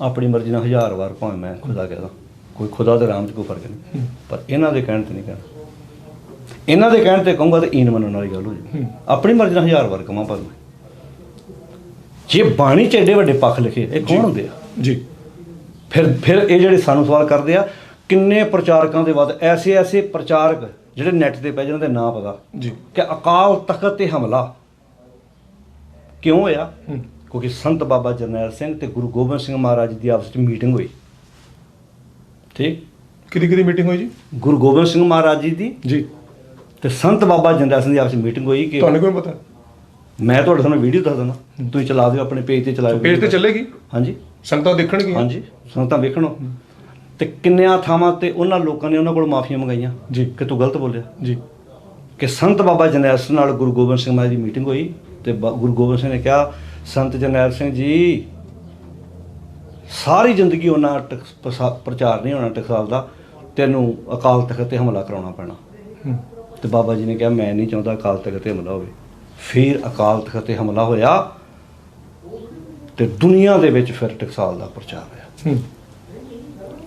ਆਪਣੀ ਮਰਜ਼ੀ ਨਾਲ ਹਜ਼ਾਰ ਵਾਰ ਭਾਵੇਂ ਮੈਂ ਖੁਦਾ ਕਹਦਾ ਕੋਈ ਖੁਦਾ ਤੇ ਰਾਮ 'ਚ ਕੋਈ ਫ਼ਰਕ ਨਹੀਂ। ਪਰ ਇਹਨਾਂ ਦੇ ਕਹਿਣ ਤੇ ਨਹੀਂ ਕਹਿਣਾ। ਇਹਨਾਂ ਦੇ ਕਹਿਣ ਤੇ ਕਹੂੰਗਾ ਤੇ ਈਨ ਮੰਨਣ ਵਾਲੀ ਗੱਲ ਹੋ ਜੀ। ਆਪਣੀ ਮਰਜ਼ੀ ਨਾਲ ਹਜ਼ਾਰ ਵਾਰ ਕਮਾਂ ਪਰ ਜੇ ਬਾਣੀ 'ਚ ਐਡੇ ਵੱਡੇ ਪੱਖ ਲਿਖੇ ਇਹ ਕੌਣ ਹੁੰਦੇ ਆ? ਜੀ। ਫਿਰ ਫਿਰ ਇਹ ਜਿਹੜੇ ਸਾਨੂੰ ਸਵਾਲ ਕਰਦੇ ਆ ਕਿੰਨੇ ਪ੍ਰਚਾਰਕਾਂ ਦੇ ਵੱਧ ਐਸੇ ਐਸੇ ਪ੍ਰਚਾਰਕ ਜਿਹੜੇ ਨੈਟ ਤੇ ਪੈ ਜਿਹਨਾਂ ਦੇ ਨਾਂ ਪਤਾ? ਜੀ। ਕਿ ਅਕਾਲ ਤਖਤ ਤੇ ਹਮਲਾ। ਕਿਉਂ ਹੋਇਆ? ਕਿਉਂਕਿ ਸੰਤ ਬਾਬਾ ਜਰਨੈਲ ਸਿੰਘ ਤੇ ਗੁਰੂ ਗੋਬਿੰਦ ਸਿੰਘ ਮਹਾਰਾਜ ਦੀ ਆਪਸ ਵਿੱਚ ਮੀਟਿੰਗ ਹੋਈ। ਠੀਕ? ਕਿਹਦੀ ਕਿਹਦੀ ਮੀਟਿੰਗ ਹੋਈ ਜੀ? ਗੁਰੂ ਗੋਬਿੰਦ ਸਿੰਘ ਮਹਾਰਾਜ ਜੀ ਦੀ। ਜੀ। ਤੇ ਸੰਤ ਬਾਬਾ ਜਰਨੈਲ ਸਿੰਘ ਦੀ ਆਪਸ ਵਿੱਚ ਮੀਟਿੰਗ ਹੋਈ ਕਿ ਤੁਹਾਨੂੰ ਕਿਵੇਂ ਪਤਾ? ਮੈਂ ਤੁਹਾਡੇ ਸਾਹਮਣੇ ਵੀਡੀਓ ਦੱਸ ਦਿੰਦਾ। ਤੁਸੀਂ ਚਲਾ ਦਿਓ ਆਪਣੇ ਪੇਜ ਤੇ ਚਲਾਇਓ ਪੇਜ ਤੇ ਚੱਲੇਗੀ? ਹਾਂਜੀ। ਸੰਗਤਾਂ ਦੇਖਣਗੀਆਂ? ਹਾਂਜੀ ਸੰਗਤਾਂ ਵੇਖਣੋ ਤੇ ਕਿੰਨਿਆਂ ਥਾਵਾਂ ਤੇ ਉਹਨਾਂ ਲੋਕਾਂ ਨੇ ਉਹਨਾਂ ਕੋਲ ਮਾਫੀਆਂ ਮੰਗਾਈਆਂ? ਜੀ। ਕਿ ਤੂੰ ਗਲਤ ਬੋਲਿਆ? ਜੀ। ਕਿ ਸੰਤ ਬਾਬਾ ਜਰਨੈਲ ਸਿੰਘ ਨਾਲ ਗੁਰੂ ਗੋਬਿੰਦ ਸਿੰਘ ਮਹਾਰਾਜ ਦੀ ਮੀਟਿੰਗ ਹੋਈ ਤੇ ਗੁਰੂ ਗੋਬਿੰਦ ਸਿੰਘ ਨੇ ਕਿਹਾ ਸੰਤ ਜਰਨੈਲ ਸਿੰਘ ਜੀ ਸਾਰੀ ਜ਼ਿੰਦਗੀ ਉਹਨਾਂ ਪ੍ਰਚਾਰ ਨਹੀਂ ਹੋਣਾ ਟਕਸਾਲ ਦਾ ਤੈਨੂੰ ਅਕਾਲ ਤਖਤ ਤੇ ਹਮਲਾ ਕਰਾਉਣਾ ਪੈਣਾ। ਤੇ ਬਾਬਾ ਜੀ ਨੇ ਕਿਹਾ ਮੈਂ ਨਹੀਂ ਚਾਹੁੰਦਾ ਅਕਾਲ ਤਖਤ ਤੇ ਹਮਲਾ ਹੋਵੇ। ਫਿਰ ਅਕਾਲ ਤਖਤ ਤੇ ਹਮਲਾ ਹੋਇਆ ਤੇ ਦੁਨੀਆ ਦੇ ਵਿੱਚ ਫਿਰ ਟਕਸਾਲ ਦਾ ਪ੍ਰਚਾਰ ਹੋਇਆ।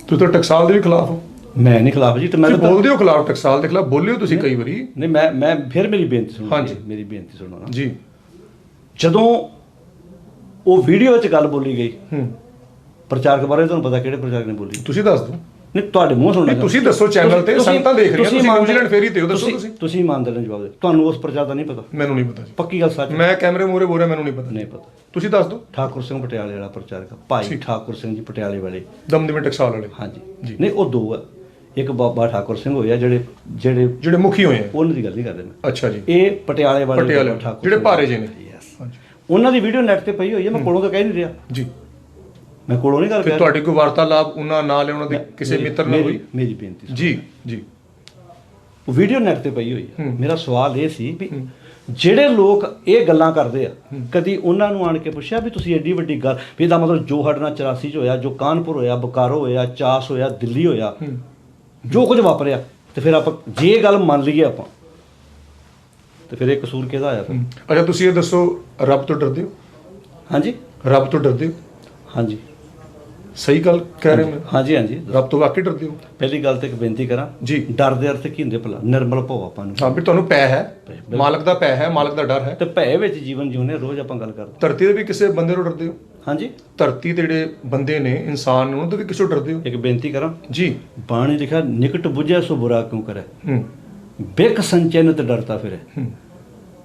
ਤੁਸੀਂ ਤਾਂ ਟਕਸਾਲ ਦੇ ਵੀ ਖਿਲਾਫ ਹੋ। ਮੈਂ ਨਹੀਂ ਖਿਲਾਫ ਜੀ ਤੇ ਮੈਂ ਤਾਂ ਬੋਲਦੇ ਹੋ ਖਿਲਾਫ ਟਕਸਾਲ ਦੇ ਖਿਲਾਫ ਬੋਲਿਓ ਤੁਸੀਂ ਕਈ ਵਾਰੀ। ਨਹੀਂ ਮੈਂ ਮੈਂ ਫਿਰ ਮੇਰੀ ਬੇਨਤੀ ਸੁਣੋ ਹਾਂਜੀ। ਮੇਰੀ ਬੇਨਤੀ ਸੁਣੋ ਨਾ। ਜੀ। ਜਦੋਂ ਉਹ ਵੀਡੀਓ ਵਿੱਚ ਗੱਲ ਬੋਲੀ ਗਈ ਹੂੰ। ਪ੍ਰਚਾਰਕ ਬਾਰੇ ਤੁਹਾਨੂੰ ਪਤਾ ਕਿਹੜੇ ਪ੍ਰਚਾਰਕ ਨੇ ਬੋਲੀ? ਤੁਸੀਂ ਦੱਸ ਦਿਓ। ਨਹੀਂ ਤੁਹਾਡੇ ਮੂੰਹ ਸੁਣਨਾ ਤੁਸੀਂ ਦੱਸੋ channel ਤੇ, ਸੰਗਤਾਂ ਦੇਖ ਰਹੀਆਂ, ਤੁਸੀਂ ਨਿਊਜ਼ੀਲੈਂਡ ਫੇਰੀ ਤੇ ਹੋ, ਦੱਸੋ ਤੁਸੀਂ- ਤੁਸੀਂ। ਇਮਾਨਦਾਰ ਨਾਲ ਜਵਾਬ ਦਿਓ ਤੁਹਾਨੂੰ ਉਸ ਪ੍ਰਚਾਰ ਦਾ ਨਹੀਂ ਪਤਾ। ਮੈਨੂੰ ਨਹੀਂ ਪਤਾ ਜੀ। ਪੱਕੀ ਗੱਲ ਸੱਚ ਮੈਂ ਕੈਮਰੇ ਮੂਹਰੇ ਬੋਲ ਰਿਹਾ ਮੈਨੂੰ ਨਹੀਂ ਪਤਾ। ਨਹੀਂ ਪਤਾ। ਤੁਸੀਂ ਦੱਸ ਦਿਓ। ਠਾਕੁਰ ਸਿੰਘ ਪਟਿਆਲੇ ਵਾਲਾ ਪ੍ਰਚਾਰਕ ਭਾਈ ਠਾਕੁਰ ਸਿੰਘ ਜੀ ਪਟਿਆਲੇ ਵਾਲੇ। ਦਮਦਮੇ ਟਕਸਾਲ ਵਾਲੇ। ਹਾਂਜੀ। ਨਹੀਂ ਉਹ ਦੋ ਆ। ਇੱਕ ਬਾਬਾ ਠਾਕੁਰ ਸਿੰਘ ਹੋਇਆ ਜਿਹੜੇ ਜਿਹੜੇ ਜਿਹੜੇ ਮੁਖੀ ਹੋਏ ਆ। ਉਹਨਾਂ ਦੀ ਗੱਲ ਨਹੀਂ ਕਰਦੇ ਮੈਂ। ਅੱਛਾ ਜੀ। ਇਹ ਪਟਿਆਲੇ ਵਾਲੇ ਪਟਿਆਲੇ ਠਾਕੁਰ ਜਿਹੜੇ। ਭਾਰੇ ਜੇ ਨੇ। ਉਹਨਾਂ ਦੀ ਵੀਡੀਓ ਨੈਟ ਤੇ ਪਈ ਹੋਈ ਹੈ ਮੈਂ ਕੋਲੋਂ ਤਾਂ ਕਹਿ ਨਹੀਂ ਰਿਹਾ। ਜੀ। ਮੈਂ ਕੋਲੋਂ ਨਹੀਂ ਗੱਲ ਤੇ ਕਰ ਤੁਹਾਡੀ ਕੋਈ ਵਾਰਤਾਲਾਪ ਉਹਨਾਂ ਨਾਲ ਉਹਨਾਂ ਦੇ ਕਿਸੇ ਮਿੱਤਰ ਨਾਲ ਹੋਈ? ਮੇਰੀ ਬੇਨਤੀ। ਜੀ ਜੀ। ਉਹ ਵੀਡੀਓ ਨੈਟ ਤੇ ਪਈ ਹੋਈ ਹੈ। ਮੇਰਾ ਸਵਾਲ ਇਹ ਸੀ ਵੀ ਜਿਹੜੇ ਲੋਕ ਇਹ ਗੱਲਾਂ ਕਰਦੇ ਆ ਕਦੀ ਉਹਨਾਂ ਨੂੰ ਆਣ ਕੇ ਪੁੱਛਿਆ ਵੀ ਤੁਸੀਂ ਐਡੀ ਵੱਡੀ ਗੱਲ ਵੀ ਇਹਦਾ ਮਤਲਬ ਜੋ ਨਾਲ 84 ਚ ਹੋਇਆ ਜੋ ਕਾਨਪੁਰ ਹੋਇਆ ਬੋਕਾਰੋ ਹੋਇਆ ਚਾਸ ਹੋਇਆ ਦਿੱਲੀ ਹੋਇਆ ਜੋ ਕੁਝ ਵਾਪਰਿਆ ਤੇ ਫਿਰ ਆਪਾਂ ਜੇ ਗੱਲ ਮੰਨ ਲਈਏ ਆਪਾਂ ਤੇ ਫਿਰ ਇਹ ਕਸੂਰ ਕਿਹਦਾ ਆਇਆ ਫਿਰ। ਅੱਛਾ ਤੁਸੀਂ ਇਹ ਦੱਸੋ ਰੱਬ ਤੋਂ ਡਰਦੇ ਹੋ? ਹਾਂਜੀ। ਰੱਬ ਤੋਂ ਡਰਦੇ ਹੋ? ਹਾਂਜੀ। ਸਹੀ ਗੱਲ ਕਹਿ ਰਹੇ ਹੋ ਹਾਂਜੀ ਹਾਂਜੀ ਰੱਬ ਤੋਂ ਵਾਕਈ ਡਰਦੇ ਹੋ? ਪਹਿਲੀ ਗੱਲ ਤੇ ਇੱਕ ਬੇਨਤੀ ਕਰਾਂ ਜੀ। ਡਰ ਦੇ ਅਰਥ ਕੀ ਹੁੰਦੇ ਭਲਾ? ਨਿਰਮਲ ਭਉ ਆਪਾਂ ਨੂੰ। ਹਾਂ ਵੀ ਤੁਹਾਨੂੰ ਪੈ ਹੈ ਮਾਲਕ ਦਾ ਪੈ ਹੈ ਮਾਲਕ ਦਾ ਡਰ ਹੈ। ਤੇ ਭੈ ਵਿੱਚ ਜੀਵਨ ਜਿਉਨੇ ਰੋਜ਼ ਆਪਾਂ ਗੱਲ ਕਰਦੇ ਧਰਤੀ ਦੇ ਵੀ ਕਿਸੇ ਬੰਦੇ ਤੋਂ ਡਰਦੇ ਹੋ? ਹਾਂਜੀ। ਧਰਤੀ ਤੇ ਜਿਹੜੇ ਬੰਦੇ ਨੇ ਇਨਸਾਨ ਨੇ ਉਹਨਾਂ ਤੋਂ ਵੀ ਕਿਸੇ ਡਰਦੇ ਹੋ? ਇੱਕ ਬੇਨਤੀ ਕਰਾਂ। ਜੀ। ਬਾਣੀ ਲਿਖਿਆ ਨਿਕਟ ਬੁਝੈ ਸੋ ਬੁਰਾ ਕਿਉਂ ਕਰੇ? ਹੂੰ। ਬਿਕ ਸੰਚਨ ਤੇ ਡਰਤਾ ਫਿਰੇ। ਹੂੰ।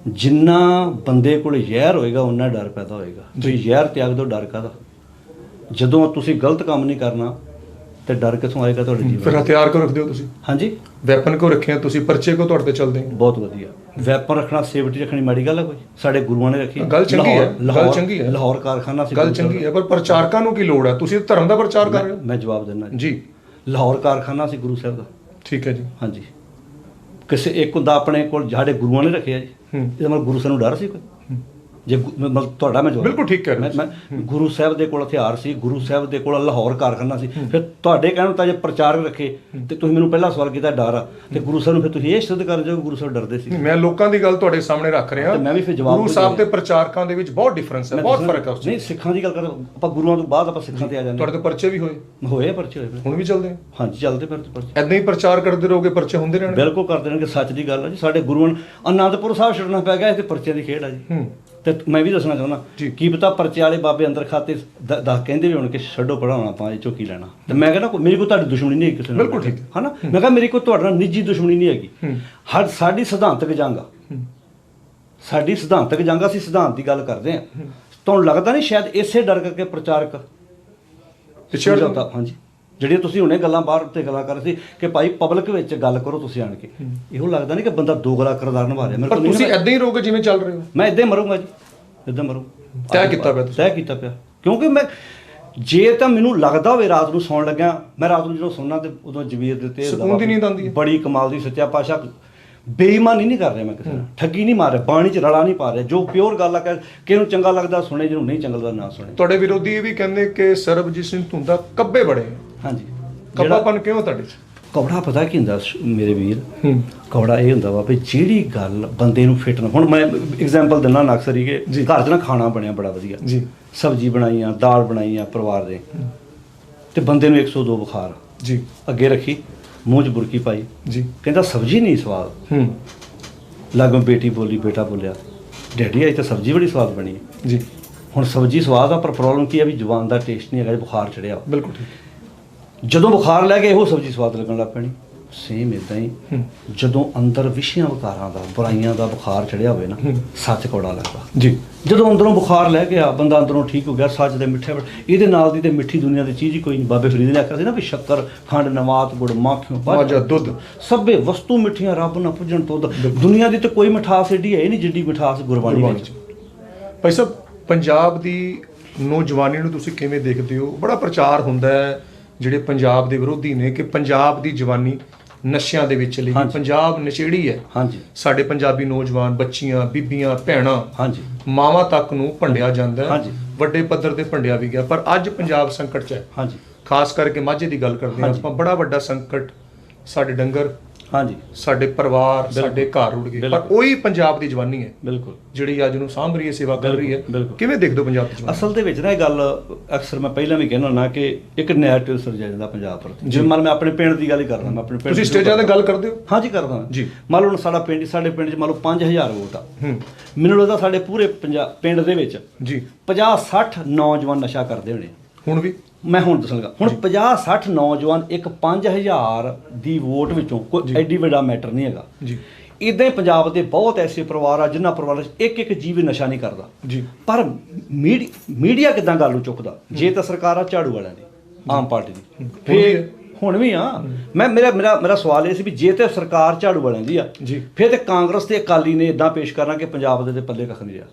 ਜਿੰਨਾ ਬੰਦੇ ਕੋਲ ਜ਼ਹਿਰ ਹੋਏਗਾ ਉਹਨਾਂ ਡਰ ਪੈਦਾ ਹੋਏਗਾ। ਤੁਸੀਂ ਜ਼ਹਿਰ ਤਿਆਗ ਦੋ ਡਰ ਕਾਦਾ ਜਦੋਂ ਤੁਸੀਂ ਗਲਤ ਕੰਮ ਨਹੀਂ ਕਰਨਾ ਤੇ ਡਰ ਕਿੱਥੋਂ ਆਏਗਾ ਤੁਹਾਡੇ ਫਿਰ ਜੀਵਨ ਹਥਿਆਰ ਕਿਉਂ ਰੱਖਦੇ ਹੋ ਤੁਸੀਂ? ਹਾਂਜੀ। ਵੈਪਨ ਕਿਉਂ ਰੱਖੇ ਆ ਤੁਸੀਂ? ਪਰਚੇ ਕਿਉਂ ਤੁਹਾਡੇ ਤੇ ਚੱਲਦੇ ਆ ਬਹੁਤ ਵਧੀਆ। ਵੈਪਨ ਰੱਖਣਾ ਸੇਫਟੀ ਰੱਖਣੀ ਮਾੜੀ ਗੱਲ ਹੈ ਕੋਈ? ਸਾਡੇ ਗੁਰੂਆਂ ਨੇ ਰੱਖੀ। ਗੱਲ ਚੰਗੀ ਹੈ, ਗੱਲ ਚੰਗੀ ਹੈ। ਲਾਹੌਰ ਕਾਰਖਾਨਾ ਸੀ। ਗੱਲ ਸਾਹਿਬ ਚੰਗੀ ਹੈ ਪਰ ਪ੍ਰਚਾਰਕਾਂ ਨੂੰ ਕੀ ਲੋੜ ਹੈ? ਤੁਸੀਂ ਧਰਮ ਦਾ ਪ੍ਰਚਾਰ ਕਰ ਰਹੇ। ਹੋ? ਮੈਂ ਜਵਾਬ ਦਿੰਦਾ ਜੀ। ਲਾਹੌਰ ਕਾਰਖਾਨਾ ਸੀ ਗੁਰੂ ਸਾਹਿਬ ਦਾ। ਠੀਕ ਹੈ ਜੀ। ਹਾਂਜੀ। ਕਿਸੇ ਇੱਕ ਹੁੰਦਾ ਆਪਣੇ ਕੋਲ ਸਾਡੇ ਗੁਰੂਆਂ ਨੇ ਰੱਖਿਆ ਜੀ। ਹੂੰ। ਇਹਦਾ ਮਤਲਬ ਗੁਰੂ ਸਾਨੂੰ ਡਰ ਸੀ ਕੋਈ? ਜੇ ਮਤਲਬ ਤੁਹਾਡਾ ਮੈਂ ਜਵਾਬ ਬਿਲਕੁਲ ਠੀਕ ਕਹਿ ਰਹੇ ਮੈਂ- ਗੁਰੂ ਸਾਹਿਬ ਦੇ ਕੋਲ ਹਥਿਆਰ ਸੀ ਗੁਰੂ ਸਾਹਿਬ ਦੇ ਕੋਲ ਲਾਹੌਰ ਕਾਰਖਾਨਾ ਸੀ। ਫਿਰ ਤੁਹਾਡੇ ਕਹਿਣ ਤਾਂ ਜੇ ਪ੍ਰਚਾਰਕ ਰੱਖੇ ਤੇ ਤੁਸੀਂ ਮੈਨੂੰ ਪਹਿਲਾ ਸਵਾਲ ਕੀਤਾ ਡਰ ਆ। ਤੇ ਗੁਰੂ ਸਾਹਿਬ ਨੂੰ ਫਿਰ ਤੁਸੀਂ ਇਹ ਸਿੱਧ ਕਰ ਜਾਓ ਗੁਰੂ ਸਾਹਿਬ ਡਰਦੇ ਸੀ। ਮੈਂ ਲੋਕਾਂ ਦੀ ਗੱਲ ਤੁਹਾਡੇ ਸਾਹਮਣੇ ਰੱਖ ਰਿਹਾ। ਤੇ ਮੈਂ ਵੀ ਫਿਰ ਜਵਾਬ ਗੁਰੂ ਸਾਹਿਬ। ਤੇ ਪ੍ਰਚਾਰਕਾਂ ਦੇ ਵਿੱਚ ਬਹੁਤ ਡਿਫਰੈਂਸ ਹੈ ਬਹੁਤ ਫ਼ਰਕ ਹੈ ਉਸ। ਨਹੀਂ ਸਿੱਖਾਂ ਦੀ ਗੱਲ ਕਰ ਆਪਾਂ ਗੁਰੂਆਂ ਤੋਂ ਬਾਅਦ ਆਪਾਂ ਸਿੱਖਾਂ ਤੇ ਆ ਜਾਂਦੇ ਤੁਹਾਡੇ ਤੋਂ ਪਰਚੇ ਵੀ ਹੋਏ? ਹੋਏ ਪਰਚੇ ਹੋਏ। ਹੁਣ ਵੀ ਚੱਲਦੇ ਹਾਂਜੀ ਚੱਲਦੇ ਫਿਰ ਪਰਚੇ। ਐਦਾਂ ਹੀ ਪ੍ਰਚਾਰ ਕਰਦੇ ਰਹੋਗੇ ਪਰਚੇ ਹੁੰਦੇ ਰਹਿਣਗੇ? ਬਿਲਕੁਲ ਕਰਦੇ ਕਿ ਸੱਚ ਦੀ ਗੱਲ ਆ ਜੀ। ਸਾਡੇ ਗੁਰੂਆਂ ਅਨੰਦਪੁਰ ਸਾਹਿਬ ਛੱਡਣਾ ਪੈ ਗਿਆ ਇਹ ਤੇ ਪਰਚਿਆਂ ਦੀ ਖੇਡ ਆ ਜੀ। ਹੂੰ। ਤੇ ਮੈਂ ਵੀ ਦੱਸਣਾ ਚਾਹੁੰਦਾ। ਕੀ ਪਤਾ ਪਰਚੇ ਵਾਲੇ ਬਾਬੇ ਅੰਦਰ ਖਾਤੇ ਦ- ਦੱਸ ਕਹਿੰਦੇ ਵੀ ਹੁਣ ਕਿ ਛੱਡੋ ਪੜਾਉਣਾ ਆਪਾਂ ਇਹ ਚੋਂ ਕੀ ਲੈਣਾ। ਤੇ ਮੈਂ ਕਹਿੰਦਾ ਮੇਰੀ ਕੋਈ ਤੁਹਾਡੀ ਦੁਸ਼ਮਣੀ ਨਹੀਂ ਹੈ ਕਿਸੇ ਨਾਲ। ਬਿਲਕੁਲ ਠੀਕ। ਹੈ। ਹਨਾ? ਮੈਂ ਕਿਹਾ ਮੇਰੀ ਕੋਈ ਤੁਹਾਡੇ ਨਾਲ ਨਿੱਜੀ ਦੁਸ਼ਮਣੀ ਨਹੀਂ ਹੈਗੀ। ਹਰ ਸਾਡੀ ਸਿਧਾਂਤਕ ਜੰਗ ਆ। ਸਾਡੀ ਸਿਧਾਂਤਕ ਜੰਗ ਆ, ਅਸੀਂ ਸਿਧਾਂਤ ਦੀ ਗੱਲ ਕਰਦੇ ਆ। ਤੁਹਾਨੂੰ ਲੱਗਦਾ ਨਹੀਂ ਸ਼ਾਇਦ ਇਸੇ ਡਰ ਕਰਕੇ ਪ੍ਰਚਾਰਕ ਪਿੱਛੇ ਹਟ ਸਮਝੌਤਾ ਹਾਂਜੀ। ਜਿਹੜੀਆਂ ਤੁਸੀਂ ਹੁਣੇ ਗੱਲਾਂ ਬਾਹਰ ਤੇ ਗੱਲਾਂ ਕਰ ਰਹੇ ਸੀ ਕਿ ਭਾਈ ਪਬਲਿਕ ਵਿੱਚ ਗੱਲ ਕਰੋ ਤੁਸੀਂ ਆਣ ਕੇ। ਇਹੋ ਲੱਗਦਾ ਨਹੀਂ ਕਿ ਬੰਦਾ ਦੋ ਗਲਾ ਕਰਦਾਰ ਨਿਭਾ ਰਿਹਾ। ਮੇਰੇ ਪਰ ਤੁਸੀਂ ਐਦਾਂ ਹੀ ਰਹੋਗੇ ਜਿਵੇਂ ਚੱਲ ਰਹੇ। ਹੋ ਮੈਂ ਇਦਾਂ ਹੀ ਮਰੂੰਗਾ ਜੀ। ਇਦਾਂ ਮਰੂ। ਤੈਅ ਕੀਤਾ ਪਿਆ। ਤੈਅ ਕੀਤਾ ਪਿਆ। ਕਿਉਂਕਿ ਮੈਂ ਜੇ ਤਾਂ ਮੈਨੂੰ ਲੱਗਦਾ ਹੋਵੇ ਰਾਤ ਨੂੰ ਸੌਣ ਲੱਗਿਆ ਮੈਂ ਰਾਤ ਨੂੰ ਜਦੋਂ ਸੌਣਾ ਤੇ ਉਦੋਂ ਜਵੀਰ ਦੇ ਤੇ ਸਕੂਨ ਦੀ ਨੀਂਦ ਆਉਂਦੀ ਹੈ। ਬੜੀ ਕਮਾਲ ਦੀ ਸੱਚਾ ਪਾਸ਼ਾ ਬੇਈਮਾਨੀ ਨਹੀਂ ਕਰ ਰਿਹਾ ਮੈਂ ਕਿਸੇ ਨਾਲ। ਠੱਗੀ ਨਹੀਂ ਮਾਰ ਰਿਹਾ ਬਾਣੀ ਚ ਰਲਾ ਨਹੀਂ ਪਾ ਰਿਹਾ। ਜੋ ਪਿਓਰ ਗੱਲ ਆ ਕਿ ਕਿਹਨੂੰ ਚੰਗਾ ਲੱਗਦਾ ਸੁਣੇ ਜਿਹਨੂੰ ਨਹੀਂ ਚੰਗਾ ਲੱਗਦਾ ਨਾ ਸੁਣੇ। ਤੁਹਾਡੇ ਵਿਰੋਧੀ ਇਹ ਵੀ ਕਹਿੰਦੇ ਕਿ ਸਰਬਜੀਤ ਸਿੰਘ ਧੁੰਦਾ ਕੱਬੇ ਬੜੇ ਹਾਂਜੀ। ਕੱਬਾਪਨ ਕਿਉਂ ਤੁਹਾਡੇ ਚ? ਕੌੜਾ ਪਤਾ ਕੀ ਹੁੰਦਾ ਸ਼- ਮੇਰੇ ਵੀਰ? ਹੂੰ। ਕੌੜਾ ਇਹ ਹੁੰਦਾ ਵਾ ਵੀ ਜਿਹੜੀ ਗੱਲ ਬੰਦੇ ਨੂੰ ਫਿੱਟ ਨਾ ਹੁਣ ਮੈਂ ਐਗਜ਼ਾਮਪਲ ਦਿੰਦਾ ਨਾ ਅਕਸਰ ਹੀ ਕਿ ਜੀ। ਘਰ 'ਚ ਨਾ ਖਾਣਾ ਬਣਿਆ ਬੜਾ ਵਧੀਆ। ਜੀ। ਸਬਜ਼ੀ ਬਣਾਈ ਆ ਦਾਲ ਬਣਾਈ ਆ ਪਰਿਵਾਰ ਦੇ। ਤੇ ਬੰਦੇ ਨੂੰ 102 ਬੁਖਾਰ। ਜੀ। ਅੱਗੇ ਰੱਖੀ ਮੂੰਹ 'ਚ ਬੁਰਕੀ ਪਾਈ। ਜੀ। ਕਹਿੰਦਾ ਸਬਜ਼ੀ ਨਹੀਂ ਸਵਾਦ। ਹੂੰ। ਲਾਗੋਂ ਬੇਟੀ ਬੋਲੀ ਬੇਟਾ ਬੋਲਿਆ ਡੈਡੀ ਅੱਜ ਤਾਂ ਸਬਜ਼ੀ ਬੜੀ ਸਵਾਦ ਬਣੀ ਹੈ। ਜੀ। ਹੁਣ ਸਬਜ਼ੀ ਸਵਾਦ ਆ ਪਰ ਪ੍ਰੋਬਲਮ ਕੀ ਆ ਵੀ ਜ਼ੁਬਾਨ ਦਾ ਟੇਸਟ ਨਹੀਂ ਹੈਗਾ ਬੁਖਾਰ ਚੜਿਆ ਬਿਲਕੁਲ ਠੀਕ। ਜਦੋਂ ਬੁਖਾਰ ਲੈ ਕੇ ਇਹੋ ਸਬਜ਼ੀ ਸਵਾਦ ਲੱਗਣ ਲੱਗ ਪੈਣੀ। ਸੇਮ ਇਦਾਂ ਹੀ। ਜਦੋਂ ਅੰਦਰ ਵਿਸ਼ਿਆਂ ਵਿਕਾਰਾਂ ਦਾ ਬੁਰਾਈਆਂ ਦਾ ਬੁਖਾਰ ਚੜਿਆ ਹੋਵੇ ਨਾ। ਸੱਚ ਕੌੜਾ ਲੱਗਦਾ। ਜੀ। ਜਦੋਂ ਅੰਦਰੋਂ ਬੁਖਾਰ ਲੈ ਗਿਆ ਬੰਦਾ ਅੰਦਰੋਂ ਠੀਕ ਹੋ ਗਿਆ ਸੱਚ ਦੇ ਮਿੱਠੇ ਇਹਦੇ ਨਾਲ ਦੀ ਤੇ ਮਿੱਠੀ ਦੁਨੀਆ ਦੀ ਚੀਜ਼ ਹੀ ਕੋਈ ਨਹੀਂ। ਬਾਬੇ ਫਰੀਦ ਨੇ ਆਖਿਆ ਸੀ ਨਾ ਵੀ ਸ਼ੱਕਰ ਖੰਡ ਨਵਾਤ ਗੁੜ ਮਾਖਿਓ ਮਾਝਾ ਦੁੱਧ। ਸਭੇ ਵਸਤੂ ਮਿੱਠੀਆਂ ਰੱਬ ਨਾ ਪੁੱਜਣ ਤੋਂ ਦੁਨੀਆ ਦੀ ਤੇ ਕੋਈ ਮਿਠਾਸ ਏਡੀ ਹੈ ਨਹੀਂ ਜਿੱਡੀ ਮਿਠਾਸ ਗੁਰਬਾਣੀ ਵਿੱਚ। ਭਾਈ ਸਾਹਿਬ ਪੰਜਾਬ ਦੀ ਨੌਜਵਾਨੀ ਨੂੰ ਤੁਸੀਂ ਕਿਵੇਂ ਦੇਖਦੇ ਹੋ? ਬੜਾ ਪ੍ਰਚਾਰ ਹੁੰਦਾ ਹੈ। ਜਿਹੜੇ ਪੰਜਾਬ ਦੇ ਵਿਰੋਧੀ ਨੇ ਕਿ ਪੰਜਾਬ ਦੀ ਜਵਾਨੀ ਨਸ਼ਿਆਂ ਦੇ ਵਿੱਚ ਹਾਂਜੀ। ਪੰਜਾਬ ਨਸ਼ੇੜੀ ਹੈ। ਹਾਂਜੀ। ਸਾਡੇ ਪੰਜਾਬੀ ਨੌਜਵਾਨ ਬੱਚੀਆਂ ਬੀਬੀਆਂ ਭੈਣਾਂ ਹਾਂਜੀ। ਮਾਵਾਂ ਤੱਕ ਨੂੰ ਭੰਡਿਆ ਜਾਂਦਾ ਹੈ। ਹਾਂਜੀ। ਵੱਡੇ ਪੱਧਰ ਤੇ ਭੰਡਿਆ ਵੀ ਗਿਆ। ਪਰ ਅੱਜ ਪੰਜਾਬ ਸੰਕਟ 'ਚ ਹੈ। ਹਾਂਜੀ। ਖਾਸ ਕਰਕੇ ਮਾਝੇ ਦੀ ਗੱਲ ਕਰਦੇ ਹਾਂ। ਆਪਾਂ। ਬੜਾ ਵੱਡਾ ਸੰਕਟ ਸਾਡੇ ਡੰਗਰ ਹਾਂਜੀ। ਸਾਡੇ ਪਰਿਵਾਰ ਸਾਡੇ ਘਰ ਰੁੜ ਗਏ। ਪਰ। ਉਹੀ ਪੰਜਾਬ ਦੀ ਜਵਾਨੀ ਹੈ ਬਿਲਕੁਲ। ਜਿਹੜੀ ਅੱਜ ਨੂੰ ਸਾਂਭ ਰਹੀ ਹੈ ਸੇਵਾ ਕਰ ਰਹੀ ਹੈ। ਕਿਵੇਂ ਦੇਖਦੇ ਹੋ ਪੰਜਾਬ ਦੀ ਜਵਾਨੀ? ਅਸਲ ਦੇ ਵਿੱਚ ਨਾ ਇਹ ਗੱਲ ਅਕਸਰ ਮੈਂ ਪਹਿਲਾਂ ਵੀ ਕਹਿੰਦਾ ਹੁੰਦਾ ਕਿ ਇੱਕ ਨੈਰੇਟਿਵ ਸਿਰਜਿਆ ਜਾਂਦਾ ਪੰਜਾਬ ਪ੍ਰਤੀ। ਜਿਵੇਂ ਮੰਨ ਮੈਂ ਆਪਣੇ ਪਿੰਡ ਦੀ ਗੱਲ ਹੀ ਕਰਦਾ ਮੈਂ ਆਪਣੇ ਪਿੰਡ ਤੁਸੀਂ ਸਟੇਜਾਂ ਤੇ ਗੱਲ ਕਰਦੇ ਹੋ? ਹਾਂਜੀ ਕਰਦਾ। ਜੀ। ਮੰਨ ਲਓ ਸਾਡਾ ਪਿੰਡ ਸਾਡੇ ਪਿੰਡ 'ਚ ਮੰਨ ਲਓ 5000 ਵੋਟ ਆ। ਮੈਨੂੰ ਲੱਗਦਾ ਸਾਡੇ ਪੂਰੇ ਪੰਜਾਬ ਪਿੰਡ ਦੇ ਵਿੱਚ ਜੀ। 50 60 ਨੌਜਵਾਨ ਨਸ਼ਾ ਕਰਦੇ ਹੋਣੇ ਹੁਣ ਵੀ? ਮੈਂ ਹੁਣ ਦੱਸਣਗਾ ਹੁਣ 50 60 ਨੌਜਵਾਨ ਇੱਕ 5000 ਦੀ ਵੋਟ ਵਿੱਚੋਂ ਕੋਈ ਐਡੀ ਵੱਡਾ ਮੈਟਰ ਨਹੀਂ ਹੈਗਾ। ਜੀ। ਇਦਾਂ ਹੀ ਪੰਜਾਬ ਦੇ ਬਹੁਤ ਐਸੇ ਪਰਿਵਾਰ ਆ ਜਿਨ੍ਹਾਂ ਪਰਿਵਾਰਾਂ 'ਚ ਇੱਕ ਇੱਕ ਜੀਵ ਨਸ਼ਾ ਨਹੀਂ ਕਰਦਾ। ਜੀ। ਪਰ ਮੀਡੀ- ਮੀਡੀਆ ਕਿਦਾਂ ਗੱਲ ਨੂੰ ਚੁੱਕਦਾ? ਜੇ ਤਾਂ ਸਰਕਾਰ ਆ ਝਾੜੂ ਵਾਲਿਆਂ ਦੀ ਆਮ ਪਾਰਟੀ ਦੀ। ਫਿਰ। ਹੁਣ ਵੀ ਆ। ਮੈਂ ਮੇਰਾ ਮੇਰਾ ਮੇਰਾ ਸਵਾਲ ਇਹ ਸੀ ਵੀ ਜੇ ਤੇ ਸਰਕਾਰ ਝਾੜੂ ਵਾਲਿਆਂ ਦੀ ਆ ਜੀ। ਫਿਰ ਤੇ ਕਾਂਗਰਸ ਤੇ ਅਕਾਲੀ ਨੇ ਇਦਾਂ ਪੇਸ਼ ਕਰਨਾ ਕਿ ਪੰਜਾਬ ਦੇ ਤੇ ਪੱਲੇ ਕੱਖ ਨਹੀਂ ਰਿਹਾ।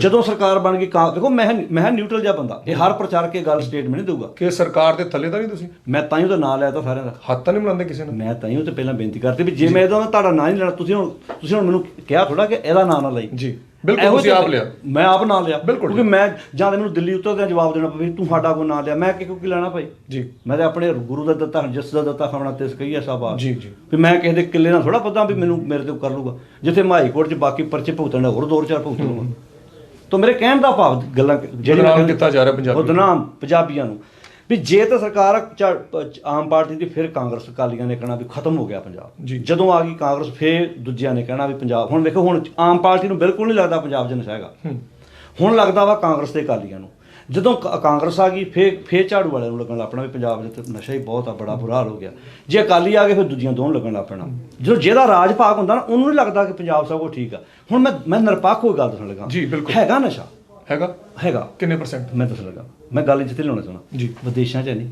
ਜਦੋਂ ਸਰਕਾਰ ਬਣ ਗਈ ਕਾਂ ਦੇਖੋ ਮੈਂ ਮੈਂ ਨਿਊਟਰਲ ਜਿਹਾ ਬੰਦਾ। ਇਹ ਹਰ ਪ੍ਰਚਾਰਕ ਇਹ ਗੱਲ ਸਟੇਟਮੈਂਟ ਨਹੀਂ ਦੇਊਗਾ। ਕਿ ਸਰਕਾਰ ਦੇ ਥੱਲੇ ਤਾਂ ਨਹੀਂ ਤੁਸੀਂ? ਮੈਂ ਤਾਂ ਹੀ ਉਹਦਾ ਨਾਂ ਲਿਆ ਤਾਂ ਸਾਰਿਆਂ ਦਾ। ਹੱਥ ਤਾਂ ਨਹੀਂ ਮਿਲਾਉਂਦੇ ਕਿਸੇ ਨਾਲ ਮੈਂ ਤਾਂ ਹੀ ਉਹ ਤੇ ਪਹਿਲਾਂ ਬੇਨਤੀ ਕਰਤੀ ਵੀ ਜੇ ਮੈਂ ਇਹਦਾ ਤੁਹਾਡਾ ਨਾਂ ਨਹੀਂ ਲੈਣਾ ਤੁਸੀਂ ਹੁਣ ਤੁਸੀਂ ਹੁਣ ਮੈਨੂੰ ਕਿਹਾ ਥੋੜਾ ਕਿ ਇਹਦਾ ਨਾਂ ਨਾ ਲਈ। ਜੀ ਬਿਲਕੁਲ ਤੁਸੀਂ ਆਪ ਲਿਆ। ਮੈਂ ਆਪ ਨਾਂ ਲਿਆ। ਬਿਲਕੁਲ। ਕਿਉਂਕਿ ਮੈਂ ਜਾਂ ਤਾਂ ਮੈਨੂੰ ਦਿੱਲੀ ਉਤਰਦਿਆਂ ਜਵਾਬ ਦੇਣਾ ਪਵੇ ਤੂੰ ਸਾਡਾ ਕੋ ਨਾਂ ਲਿਆ। ਮੈਂ ਕਿ ਕਿਉਂ ਲੈਣਾ ਭਾਈ? ਜੀ। ਮੈਂ ਤਾਂ ਆਪਣੇ ਗੁਰੂ ਦਾ ਦਿੱਤਾ ਜਿਸ ਦਾ ਦਿੱਤਾ ਖਾਣਾ ਤੇ ਸਕਈਆ ਸਾਹਿਬ ਜੀ, ਜੀ। ਵੀ ਮੈਂ ਕਿਸੇ ਦੇ ਕਿੱਲੇ ਨਾਲ ਥੋੜਾ ਪਤਾ ਵੀ ਮੈਨੂੰ ਮੇਰੇ ਤੇ ਕਰ ਲੂਗਾ ਜਿੱਥੇ ਮੈਂ ਹਾਈ ਕੋਰਟ 'ਚ ਬਾਕੀ ਪਰਚੇ ਭੁਗਤਣ ਦਾ ਹੋਰ ਦੋ ਚਾਰ ਭੁਗਤ ਲੂਗਾ ਤਾਂ ਮੇਰੇ ਕਹਿਣ ਦਾ ਭਾਵ ਗੱਲਾਂ ਬਦਨਾਮ ਮੈਂ- ਕੀਤਾ ਜਾ ਰਿਹਾ ਪੰਜਾਬੀਆਂ ਨੂੰ। ਬਦਨਾਮ ਪੰਜਾਬੀਆਂ ਨੂੰ। ਵੀ ਜੇ ਤਾਂ ਸਰਕਾਰ ਆਮ ਪਾਰਟੀ ਦੀ ਫਿਰ ਕਾਂਗਰਸ ਅਕਾਲੀਆਂ ਨੇ ਕਹਿਣਾ ਵੀ ਖਤਮ ਹੋ ਗਿਆ ਪੰਜਾਬ। ਜਦੋਂ ਆ ਗਈ ਕਾਂਗਰਸ ਫਿਰ ਦੂਜਿਆਂ ਨੇ ਕਹਿਣਾ ਵੀ ਪੰਜਾਬ ਹੁਣ ਵੇਖੋ ਹੁਣ ਆਮ ਪਾਰਟੀ ਨੂੰ ਬਿਲਕੁਲ ਨਹੀਂ ਲੱਗਦਾ ਪੰਜਾਬ 'ਚ ਨਸ਼ਾ ਹੈਗਾ ਹੁਣ ਲੱਗਦਾ ਵਾ ਕਾਂਗਰਸ ਤੇ ਅਕਾਲੀਆਂ ਨੂੰ। ਜਦੋਂ ਕ- ਕਾਂਗਰਸ ਆ ਗਈ ਫੇਰ ਫੇਰ ਝਾੜੂ ਵਾਲਿਆਂ ਨੂੰ ਲੱਗਣ ਲੱਗ ਪੈਣਾ ਵੀ ਪੰਜਾਬ ਦੇ ਤੇ ਨਸ਼ਾ ਹੀ ਬਹੁਤ ਆ ਬੜਾ ਬੁਰਾ ਹਾਲ ਹੋ ਗਿਆ। ਜੇ ਅਕਾਲੀ ਆ ਗਏ ਫਿਰ ਦੂਜੀਆਂ ਦੋਨ ਲੱਗਣ ਲੱਗ ਪੈਣਾ। ਜਦੋਂ ਜਿਹਦਾ ਰਾਜ ਭਾਗ ਹੁੰਦਾ ਨਾ ਉਹਨੂੰ ਨਹੀਂ ਲੱਗਦਾ ਕਿ ਪੰਜਾਬ ਸਭ ਕੁਛ ਠੀਕ ਆ। ਹੁਣ ਮੈਂ ਮੈਂ ਨਿਰਪੱਖ ਹੋਈ ਗੱਲ ਦੱਸਣ ਲੱਗਾ। ਜੀ, ਬਿਲਕੁਲ। ਹੈਗਾ ਨਸ਼ਾ? ਹੈਗਾ। ਹੈਗਾ। ਕਿੰਨੇ ਪਰਸੈਂਟ ਮੈਂ ਦੱਸਣ ਲੱਗਾ। ਮੈਂ ਗੱਲ ਜਿੱਥੇ ਲਾਉਣਾ ਚਾਹੁੰਦਾ। ਜੀ। ਵਿਦੇਸ਼ਾਂ 'ਚ ਹੈ ਨਹੀਂ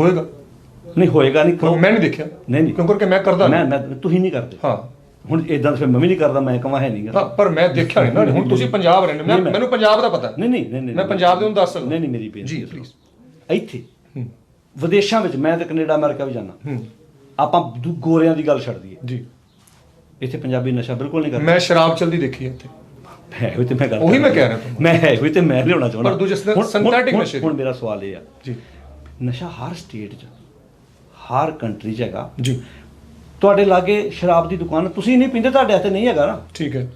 ਹੋਏਗਾ। ਨਹੀਂ ਹੋਏਗਾ ਨਹੀਂ ਮੈਂ ਨਹੀਂ ਦੇਖਿਆ। ਨਹੀਂ ਨਹੀਂ। ਕਿਉਂ ਕਰਕੇ ਮੈਂ ਕਰਦਾ ਮੈਂ ਨਹੀਂ। ਮੈਂ ਤੁਸੀਂ ਨਹੀਂ ਕਰਦੇ। ਹਾਂ। ਹੁਣ ਇਦਾਂ ਫਿਰ ਮੈਂ ਵੀ ਨਹੀਂ ਕਰਦਾ ਮੈਂ ਕਹਾਂ ਹੈ ਨਹੀਂ ਹਾਂ, ਪਰ ਮੈਂ ਦੇਖਿਆ ਨਹੀਂ ਨਾ ਹੁਣ ਤੁਸੀਂ ਪੰਜਾਬ ਰਹਿੰਦੇ ਮੈਂ ਮੈਨੂੰ ਪੰਜਾਬ ਦਾ ਪਤਾ। ਨਹੀਂ ਨਹੀਂ ਨਹੀਂ ਮੈਂ ਪੰਜਾਬ ਦੇ ਨੂੰ ਦੱਸ। ਸਕਦਾ ਨਹੀਂ ਨਹੀਂ ਮੇਰੀ ਬੇਨਤੀ ਜੀ। ਪਲੀਜ਼ ਇੱਥੇ ਵਿਦੇਸ਼ਾਂ ਵਿੱਚ ਮੈਂ ਤਾਂ ਕੈਨੇਡਾ ਅਮਰੀਕਾ ਵੀ ਜਾਣਾ ਆਪਾਂ ਗੋਰਿਆਂ ਦੀ ਗੱਲ ਛੱਡ ਦਈਏ। ਜੀ। ਇੱਥੇ ਪੰਜਾਬੀ ਨਸ਼ਾ ਬਿਲਕੁਲ ਨਹੀਂ ਕਰਦੇ। ਮੈਂ ਸ਼ਰਾਬ ਚਲਦੀ ਦੇਖੀ ਇੱਥੇ। ਹੈ ਹੋਈ ਤੇ ਮੈਂ ਗੱਲ ਉਹੀ ਮੈਂ। ਕਹਿ ਰਿਹਾ ਤੁਹਾਨੂੰ। ਮੈਂ ਹੈ ਹੋਈ ਤੇ ਮੈਂ ਲਿਆਉਣਾ ਚਾਹੁੰਦਾ। ਪਰ ਦੂਜੇ ਹੁਣ- ਨਸ਼ੇ। ਹੁਣ ਮੇਰਾ ਸਵਾਲ ਇਹ ਆ। ਜੀ। ਨਸ਼ਾ ਹਰ ਸਟੇਟ 'ਚ ਹਰ ਕੰਟਰੀ 'ਚ ਹੈਗਾ। ਜੀ। ਤੁਹਾਡੇ ਲਾਗੇ ਸ਼ਰਾਬ ਦੀ ਦੁਕਾਨ ਤੁਸੀਂ ਨਹੀਂ ਪੀਂਦੇ ਤੁਹਾਡੇ ਹੱਥੇ ਨਹੀਂ ਹੈਗਾ ਨਾ। ਠੀਕ ਹੈ।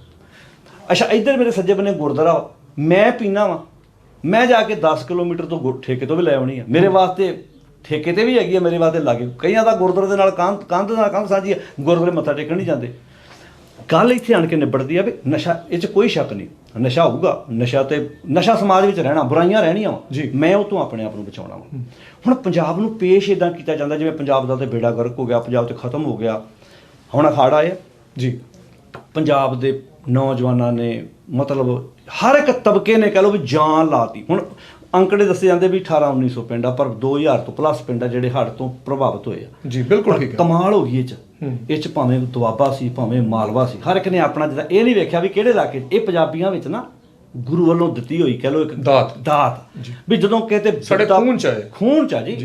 ਅੱਛਾ ਇੱਧਰ ਮੇਰੇ ਸੱਜੇ ਬੰਨੇ ਗੁਰਦੁਆਰਾ। ਮੈਂ ਪੀਣਾ ਵਾ। ਮੈਂ ਜਾ ਕੇ 10 ਕਿਲੋਮੀਟਰ ਤੋਂ ਗੁਰ- ਠੇਕੇ ਤੋਂ ਵੀ ਲੈ ਆਉਣੀ ਆ। ਮੇਰੇ ਵਾਸਤੇ ਠੇਕੇ ਤੇ ਵੀ ਹੈਗੀ ਆ ਮੇਰੇ ਵਾਸਤੇ ਲਾਗੇ। ਕਈਆਂ ਦਾ ਗੁਰਦੁਆਰੇ ਦੇ ਨਾਲ ਕੰਧ ਕੰਧ ਨਾਲ ਕੰਧ ਸਾਂਝੀ ਆ ਗੁਰਦੁਆਰੇ ਮੱਥਾ ਟੇਕਣ ਨਹੀਂ ਜਾਂਦੇ। ਗੱਲ ਇੱਥੇ ਆਣ ਕੇ ਨਿਬੜਦੀ ਆ ਵੀ ਨਸ਼ਾ ਇਹ 'ਚ ਕੋਈ ਸ਼ੱਕ ਨਹੀਂ। ਨਸ਼ਾ ਹੋਊਗਾ ਨਸ਼ਾ ਤੇ ਨਸ਼ਾ ਸਮਾਜ ਵਿੱਚ ਰਹਿਣਾ ਬੁਰਾਈਆਂ ਰਹਿਣੀਆਂ ਵਾ। ਜੀ। ਮੈਂ ਉਹ ਤੋਂ ਆਪਣੇ ਆਪ ਨੂੰ ਬਚਾਉਣਾ ਵਾ। ਹੁਣ ਪੰਜਾਬ ਨੂੰ ਪੇਸ਼ ਇਦਾਂ ਕੀਤਾ ਜਾਂਦਾ ਜਿਵੇਂ ਪੰਜਾਬ ਦਾ ਤੇ ਬੇੜਾ ਗਰਕ ਹੋ ਗਿਆ ਪੰਜਾਬ ਤੇ ਖਤਮ ਹੋ ਗਿਆ। ਹੁਣ ਅਖਾੜਾ ਆਇਆ ਜੀ। ਪੰਜਾਬ ਦੇ ਨੌਜਵਾਨਾਂ ਨੇ ਮਤਲਬ ਹਰ ਇੱਕ ਤਬਕੇ ਨੇ ਕਹ ਲਓ ਵੀ ਜਾਨ ਲਾਤੀ। ਹੁਣ ਅੰਕੜੇ ਦੱਸੇ ਜਾਂਦੇ ਵੀ 18 1900 ਪਿੰਡ ਆ ਪਰ 2000 ਤੋਂ ਪਲੱਸ ਪਿੰਡ ਆ ਜਿਹੜੇ ਹੜ੍ਹ ਤੋਂ ਪ੍ਰਭਾਵਿਤ ਹੋਏ ਆ। ਜੀ ਬਿਲਕੁਲ ਠੀਕ ਹੈ ਕਮਾਲ ਹੋ ਗਈ ਇਹ ਚ। ਹੂੰ। ਇਹ ਚ ਭਾਵੇਂ ਦੁਆਬਾ ਸੀ ਭਾਵੇਂ ਮਾਲਵਾ ਸੀ ਹਰ ਇੱਕ ਨੇ ਆਪਣਾ ਜਿਹੜਾ ਇਹ ਨਹੀਂ ਵੇਖਿਆ ਵੀ ਕਿਹੜੇ ਇਲਾਕੇ। ਇਹ ਪੰਜਾਬੀਆਂ ਵਿੱਚ ਨਾ ਗੁਰੂ ਵੱਲੋਂ ਦਿੱਤੀ ਹੋਈ ਕਹ ਲਓ ਇੱਕ ਦਾਤ। ਦਾਤ। ਵੀ ਜਦੋਂ ਕਿਤੇ ਸਾਡੇ ਖੂਨ 'ਚ ਹੈ। ਖੂਨ ਚ ਆ ਜੀ